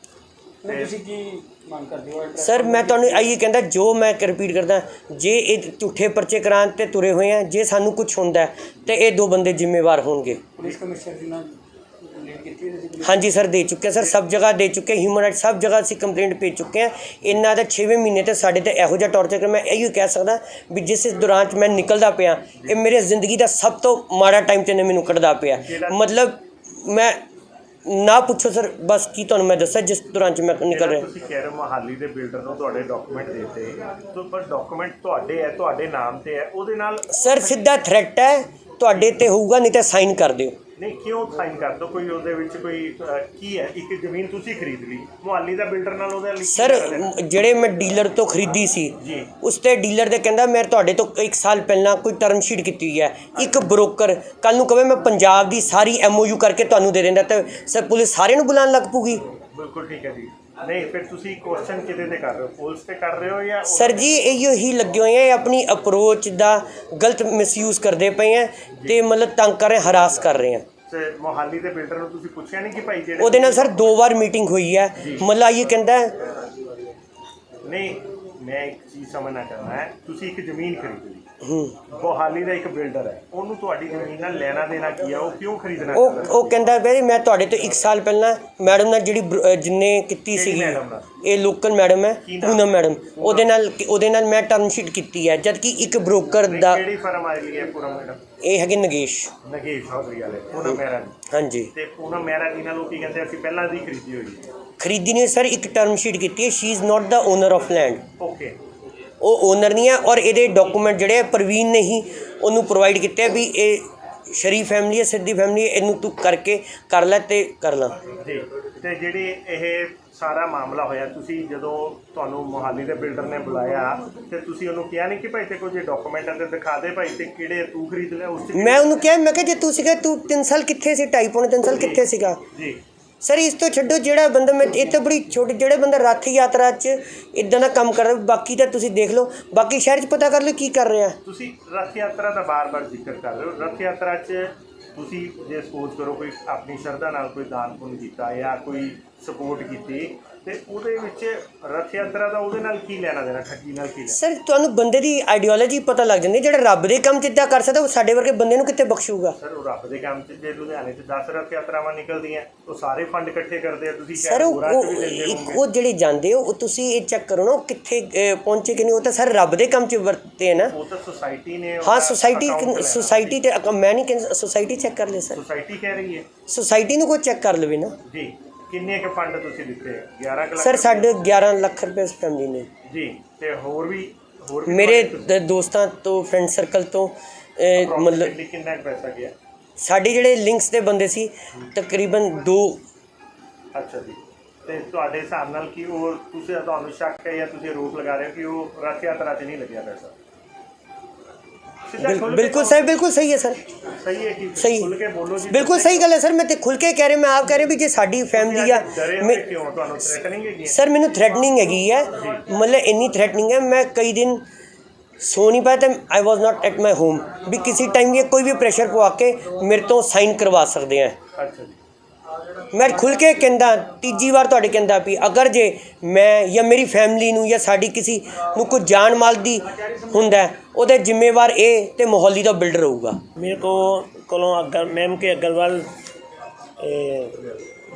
ਨਹੀਂ ਤੁਸੀਂ ਕੀ ਮੰਗ ਕਰਦੇ ਹੋ? ਸਰ ਮੈਂ ਤੁਹਾਨੂੰ ਆਈਏ ਕਹਿੰਦਾ ਜੋ ਮੈਂ ਰਿਪੀਟ ਕਰਦਾ ਜੇ ਇਹ ਝੂਠੇ ਪਰਚੇ ਕਰਾਉਣ ਤੇ ਤੁਰੇ ਹੋਏ ਆ ਜੇ ਸਾਨੂੰ ਕੁਝ ਹੁੰਦਾ ਤੇ ਇਹ ਦੋ ਬੰਦੇ ਜ਼ਿੰਮੇਵਾਰ ਹੋਣਗੇ। ਪੁਲਿਸ ਕਮਿਸ਼ਨਰ ਜੀ ਨਾਲ ਹਾਂਜੀ ਸਰ ਦੇ ਚੁੱਕੇ ਸਰ ਸਭ ਜਗ੍ਹਾ ਦੇ ਚੁੱਕੇ ਹਿਊਮਨ ਰਾਈਟ ਸਭ ਜਗ੍ਹਾ ਅਸੀਂ ਕੰਪਲੇਂਟ ਭੇਜ ਚੁੱਕੇ ਹਾਂ। ਇਹਨਾਂ ਦਾ 6ਵੇਂ ਮਹੀਨੇ ਤੇ ਸਾਡੇ ਤੇ ਇਹੋ ਜਿਹਾ ਟੌਰਚਰ ਕਰ ਮੈਂ ਇਹੀ ਕਹਿ ਸਕਦਾ ਵੀ ਜਿਸ ਇਸ ਦੌਰਾਨ 'ਚ ਮੈਂ ਨਿਕਲਦਾ ਪਿਆ ਇਹ ਮੇਰੇ ਜ਼ਿੰਦਗੀ ਦਾ ਸਭ ਤੋਂ ਮਾੜਾ ਟਾਈਮ ਤੇ ਨੇ ਮੈਨੂੰ ਕੱਢਦਾ ਪਿਆ। ਮਤਲਬ ਮੈਂ ਨਾ ਪੁੱਛੋ ਸਰ ਬਸ ਕੀ ਤੁਹਾਨੂੰ ਮੈਂ ਦੱਸਾਂ ਜਿਸ ਦੌਰਾਨ 'ਚ ਮੈਂ ਨਿਕਲ ਰਿਹਾ। ਤੁਸੀਂ ਕਹਿ ਰਹੇ ਹੋ ਮਹਾਲੀ ਦੇ ਬਿਲਡਰ ਨੂੰ ਤੁਹਾਡੇ ਡਾਕੂਮੈਂਟ ਦਿੱਤੇ ਤੋਂ ਪਰ ਡਾਕੂਮੈਂਟ ਤੁਹਾਡੇ ਹੈ ਤੁਹਾਡੇ ਨਾਮ ਤੇ ਹੈ ਉਹਦੇ ਨਾਲ ਸਰ ਸਿੱਧਾ ਥ੍ਰੈਟ ਹੈ ਤੁਹਾਡੇ ਤੇ ਹੋਊਗਾ ਨਹੀਂ ਤਾਂ ਸਾਈਨ ਕਰ ਦਿਓ। ਨਹੀਂ ਕਿਉਂ ਸਾਈਨ ਕਰ ਦੋ? ਕੋਈ ਉਹਦੇ ਵਿੱਚ ਕੋਈ ਅਹ, ਕੀ ਹੈ? ਇੱਕ ਜ਼ਮੀਨ ਤੁਸੀਂ ਖਰੀਦ ਲਈ। ਮੁਹਾਲੀ ਦਾ ਬਿਲਡਰ ਨਾਲ ਉਹਦੇ ਲਈ ਸਰ ਜਿਹੜੇ ਮੈਂ ਡੀਲਰ ਤੋਂ ਖਰੀਦੀ ਸੀ ਜੀ। ਉਸ ਤੇ ਡੀਲਰ ਦੇ ਕਹਿੰਦਾ ਮੈਂ ਤੁਹਾਡੇ ਤੋਂ ਇੱਕ ਸਾਲ ਪਹਿਲਾਂ ਕੋਈ ਟਰਮ ਸ਼ੀਟ ਕੀਤੀ ਹੋਈ ਹੈ। ਇੱਕ ਬ੍ਰੋਕਰ ਕੱਲ ਨੂੰ ਕਹੇ ਮੈਂ ਪੰਜਾਬ ਦੀ ਸਾਰੀ ਐਮਓਯੂ ਕਰਕੇ ਤੁਹਾਨੂੰ ਦੇ ਦਿੰਦਾ ਤੇ ਸਰ ਪੁਲਿਸ ਸਾਰਿਆਂ ਨੂੰ ਬੁਲਾਉਣ ਲੱਗ ਪੂਗੀ ਬਿਲਕੁਲ ਠੀਕ ਹੈ ਜੀ। ਨਹੀਂ ਫਿਰ ਤੁਸੀਂ ਕੁਐਸਚਨ ਕਿਹਦੇ ਤੇ ਕਰ ਰਹੇ ਹੋ? ਪੁਲਿਸ ਤੇ ਕਰ ਰਹੇ ਹੋ ਜਾਂ ਸਰ ਜੀ ਇਹੋ ਹੀ ਲੱਗੇ ਹੋਏ ਆ ਇਹ ਆਪਣੀ ਅਪਰੋਚ ਦਾ ਗਲਤ ਮਿਸਯੂਜ਼ ਕਰਦੇ ਪਏ ਆ ਤੇ ਮਤਲਬ ਤੰਗ ਕਰ ਰਹੇ ਹਰਾਸ ਕਰ ਰਹੇ ਆ। ਤੇ ਮੁਹਾਲੀ ਦੇ ਬਿਲਡਰ ਨੂੰ ਤੁਸੀਂ ਪੁੱਛਿਆ ਨਹੀਂ ਕਿ ਭਾਈ ਜਿਹੜੇ ਉਹਦੇ ਨਾਲ ਸਰ ਦੋ ਵਾਰ ਮੀਟਿੰਗ ਹੋਈ ਹੈ ਮਤਲਬ ਇਹ ਕਹਿੰਦਾ ਨਹੀਂ ਮੈਂ ਇੱਕ ਚੀਜ਼ ਸਮਝਣਾ ਚਾਹੁੰਦਾ ਤੁਸੀਂ ਇੱਕ ਜ਼ਮੀਨ ਖਰੀਦ ਮੁਹਾਲੀ ਦਾ ਇੱਕ ਬਿਲਡਰ ਹੈ। ਉਹਨੂੰ ਤੁਹਾਡੀ ਜ਼ਮੀਨ ਨਾਲ ਲੈਣਾ ਦੇਣਾ ਕੀ ਹੈ? ਉਹ ਕਿਉਂ ਖਰੀਦਣਾ ਉਹ ਉਹ ਕਹਿੰਦਾ ਵੀ ਮੈਂ ਤੁਹਾਡੇ ਤੋਂ 1 ਸਾਲ ਪਹਿਲਾਂ ਮੈਡਮ ਨਾਲ ਜਿਹੜੀ ਬਰ- ਅਹ ਜਿੰਨੇ ਕੀਤੀ ਸੀਗੀ ਮੈਡਮ ਨਾਲ? ਇਹ ਲੋਕਲ ਮੈਡਮ ਹੈ ਕੀ ਨਾਮ? ਪੂਨਮ ਮੈਡਮ। ਉਹਦੇ ਨਾਲ ਉਹਦੇ ਨਾਲ ਮੈਂ ਟਰਮ ਸ਼ੀਟ ਕੀਤੀ ਹੈ ਜਦ ਕਿ ਇੱਕ ਬ੍ਰੋਕਰ ਨਹੀਂ, ਦਾ ਕਿਹੜੀ ਫਰਮ ਆਈ ਲਈ ਹੈ ਪੂਨਮ ਮੈਡਮ? ਇਹ ਹੈਗੇ ਨਗੇਸ਼। ਨਗੇਸ਼ ਚੌਧਰੀ ਵਾਲੇ ਪੂਨਮ ਮਹਿਰਾ ਜੀ ਹਾਂਜੀ। ਤੇ ਪੂਨਮ ਮਹਿਰਾ ਜੀ ਨਾਲ ਉਹ ਕੀ ਕਹਿੰਦੇ ਅਸੀਂ ਪਹਿਲਾਂ ਦੀ ਖਰੀਦੀ ਹੋਈ ਹੈ। ਖਰੀਦੀ ਨਹੀਂ ਸਰ ਇੱਕ ਟਰਮ ਸ਼ੀਟ ਕੀਤੀ ਹੈ she is not the owner of land okay ਉਹ ਓਨਰ ਨਹੀਂ ਹੈ ਔਰ ਇਹਦੇ ਡਾਕੂਮੈਂਟ ਜਿਹੜੇ ਆ ਪ੍ਰਵੀਨ ਨੇ ਹੀ ਉਹਨੂੰ ਪ੍ਰੋਵਾਈਡ ਕੀਤੇ ਆ ਵੀ ਇਹ ਸ਼ਰੀਫ ਫੈਮਿਲੀ ਹੈ ਸਿੱਧੀ ਫੈਮਿਲੀ ਹੈ ਇਹਨੂੰ ਤੂੰ ਕਰਕੇ ਕਰ ਲੈ ਤੇ ਕਰ ਲਾ। ਜੀ ਤੇ ਜਿਹੜੀ ਇਹ ਸਾਰਾ ਮਾਮਲਾ ਹੋਇਆ ਤੁਸੀਂ ਜਦੋਂ ਤੁਹਾਨੂੰ ਮੁਹਾਲੀ ਦੇ ਬਿਲਡਰ ਨੇ ਬੁਲਾਇਆ ਤੇ ਤੁਸੀਂ ਉਹਨੂੰ ਕਿਹਾ ਨਹੀਂ ਕਿ ਭਾਈ ਤੇ ਕੋਈ ਡਾਕੂਮੈਂਟ ਤੇ ਦਿਖਾ ਦੇ ਭਾਈ ਤੇ ਕਿਹੜੇ ਤੂੰ ਖਰੀਦ ਲਿਆ ਉਸ ਮੈਂ ਉਹਨੂੰ ਕਿਹਾ ਮੈਂ ਕਿਹਾ ਜੇ ਤੂੰ ਸੀਗਾ ਤੂੰ 3 ਸਾਲ ਕਿੱਥੇ ਸੀ ਢਾਈ ਪੌਣੇ 3 ਸਾਲ ਕਿੱਥੇ ਸੀਗਾ? ਜੀ। ਸਰ, ਇਸ ਤੋਂ ਛੱਡੋ, ਜਿਹੜਾ ਬੰਦਾ ਮੈਂ, ਇਹ ਤਾਂ ਬੜੀ ਛੋਟੀ, ਜਿਹੜਾ ਬੰਦਾ ਰੱਥ ਯਾਤਰਾ 'ਚ ਇਦਾਂ ਦਾ ਕੰਮ ਕਰਦਾ, ਬਾਕੀ ਤਾਂ ਤੁਸੀਂ ਦੇਖ ਲਓ। ਬਾਕੀ ਸ਼ਹਿਰ 'ਚ ਪਤਾ ਕਰ ਲਓ ਕੀ ਕਰ ਰਿਹਾ। ਤੁਸੀਂ ਰੱਥ ਯਾਤਰਾ ਦਾ ਬਾਰ-ਬਾਰ ਜ਼ਿਕਰ ਕਰ ਰਹੇ ਹੋ। ਰਥ ਯਾਤਰਾ 'ਚ ਤੁਸੀਂ ਜੇ ਸੋਚ ਕਰੋ ਕੋਈ ਆਪਣੀ ਸ਼ਰਧਾ ਨਾਲ ਕੋਈ ਦਾਨ ਪੁੰਨ ਕੀਤਾ ਜਾਂ ਕੋਈ ਸਪੋਰਟ ਕੀਤੀ ਤੇ ਉਹਦੇ ਵਿੱਚ ਰਥ ਯਾਤਰਾ ਦਾ ਉਹਦੇ ਨਾਲ ਕੀ ਲੈਣਾ ਦੇਣਾ ਠੱਗੀ ਨਾਲ ਕੀ ਲੈਣਾ? ਸਰ ਤੁਹਾਨੂੰ ਬੰਦੇ ਦੀ ਆਈਡੀਓਲੋਜੀ ਪਤਾ ਲੱਗ ਜਾਂਦੀ। ਜਿਹੜਾ ਰੱਬ ਦੇ ਕੰਮ ਇੱਦਾਂ ਕਰ ਸਕਦਾ ਉਹ ਸਾਡੇ ਵਰਗੇ ਬੰਦੇ ਨੂੰ ਕਿੱਥੇ ਬਖਸ਼ੂਗਾ? ਸਰ ਉਹ ਰੱਬ ਦੇ ਕੰਮ 'ਚ ਜੇ ਲੁਧਿਆਣੇ 'ਚ 10 ਰਥ ਯਾਤਰਾਵਾਂ ਨਿਕਲਦੀਆਂ ਉਹ ਸਾਰੇ ਫੰਡ ਇਕੱਠੇ ਕਰਦੇ ਆ ਤੁਸੀਂ ਸਰ ਉਹ ਉਹ ਜਿਹੜੇ ਜਾਂਦੇ ਹੋ ਉਹ ਤੁਸੀਂ ਇਹ ਚੈੱਕ ਕਰੋ ਨਾ ਉਹ ਕਿੱਥੇ ਪਹੁੰਚੇ ਕਿ ਨਹੀਂ ਉਹ ਤਾਂ ਸਰ ਰੱਬ ਦੇ ਕੰਮ 'ਚ ਵਰਤੇ ਨਾ। ਉਹ ਤਾਂ ਸੁਸਾਇਟੀ ਨੇ ਹਾਂ ਸੁਸਾਇਟੀ ਸੁਸਾਇਟੀ ਤੇ ਮੈਂ ਨਹੀਂ ਕਹਿੰਦਾ ਸੁਸਾਇਟੀ ਚੈੱਕ ਕਰ ਲੈ ਸਰ ਸੁਸਾਇਟੀ ਕਹਿ ਰਹੀ ਹੈ? ਸੁਸਾਇਟੀ ਨੂੰ ਕੋਈ ਚੈੱਕ ਕਰ ਲਵੇ ਨਾ। ਜੀ ਕਿੰਨੇ ਕੁ ਫੰਡ ਤੁਸੀਂ ਦਿੱਤੇ? 11 ਕੁ ਲੱਖ ਸਰ? ਸਾਡੇ 11 ਲੱਖ ਰੁਪਏ ਇਸ ਫੈਮਿਲੀ ਨੇ। ਜੀ ਤੇ ਹੋਰ ਵੀ ਹੋਰ ਵੀ ਮੇਰੇ ਦ- ਦੋਸਤਾਂ ਤੋਂ ਫਰੈਂਡ ਸਰਕਲ ਤੋਂ ਅਹ, approximately ਮਤਲਬ ਕਿੰਨਾ ਕੁ ਪੈਸਾ ਗਿਆ? ਸਾਡੇ ਜਿਹੜੇ ਲਿੰਕਸ ਦੇ ਬੰਦੇ ਸੀ ਤਕਰੀਬਨ 2 ਅੱਛਾ ਜੀ। ਤੇ ਤੁਹਾਡੇ ਹਿਸਾਬ ਨਾਲ ਕੀ ਉਹ ਤੁਸੀਂ ਤੁਹਾਨੂੰ ਸ਼ੱਕ ਹੈ ਜਾਂ ਤੁਸੀਂ ਆਰੋਪ ਲਗਾ ਰਹੇ ਹੋ ਕਿ ਉਹ ਰਥ ਯਾਤਰਾ 'ਚ ਨਹੀਂ ਲੱਗਿਆ ਪੈਸਾ? ਬਿਲਕੁਲ ਸਹੀ ਬਿਲਕੁਲ ਸਹੀ ਹੈ ਸਰ। ਸਹੀ ਹੈ ਕਿ ਸਹੀ ਖੁੱਲ ਕੇ ਬੋਲੋ ਜੀ। ਬਿਲਕੁਲ ਸਹੀ ਗੱਲ ਹੈ ਸਰ। ਮੈਂ ਤੇ ਖੁੱਲ ਕੇ ਕਹਿ ਰਿਹਾ ਮੈਂ ਆਪ ਕਹਿ ਰਿਹਾ ਵੀ ਜੇ ਸਾਡੀ ਫੈਮਿਲੀ ਆ ਕਿਉਂ? ਤੁਹਾਨੂੰ ਥ੍ਰੈਟਨਿੰਗ ਹੈਗੀ ਸਰ ਮੈਨੂੰ ਥ੍ਰੈਟਨਿੰਗ ਹੈਗੀ ਹੈ। ਮਤਲਬ ਇੰਨੀ ਥ੍ਰੈਟਨਿੰਗ ਹੈ ਮੈਂ ਕਈ ਦਿਨ ਸੋ ਨਹੀਂ ਪਾਇਆ ਤਾਂ ਆਈ ਵਾਸ ਨਾਟ ਐਟ ਮਾਈ ਹੋਮ ਵੀ ਕਿਸੇ ਟਾਈਮ ਇਹ ਕੋਈ ਵੀ ਪ੍ਰੈਸ਼ਰ ਪਵਾ ਕੇ ਮੇਰੇ ਤੋਂ ਸਾਈਨ ਕਰਵਾ ਸਕਦੇ ਆ ਅੱਛਾ ਜੀ। ਮੈਂ ਖੁੱਲ ਕੇ ਕਹਿੰਦਾ ਤੀਜੀ ਵਾਰ ਤੁਹਾਡੇ ਕਹਿੰਦਾ ਵੀ ਅਗਰ ਜੇ ਮੈਂ ਜਾਂ ਮੇਰੀ ਫੈਮਿਲੀ ਨੂੰ ਜਾਂ ਸਾਡੀ ਕਿਸੇ ਨੂੰ ਕੋਈ ਜਾਨ ਮਾਲ ਦੀ ਹੁੰਦਾ ਉਹਦੇ ਜ਼ਿੰਮੇਵਾਰ ਇਹ ਤੇ ਮੋਹੱਲੀ ਦਾ ਬਿਲਡਰ ਹੋਊਗਾ। ਮੇਰੇ ਕੋ ਕੋਲੋਂ ਅਗਰ ਮੈਮ ਕੇ ਅਗਰਵਾਲ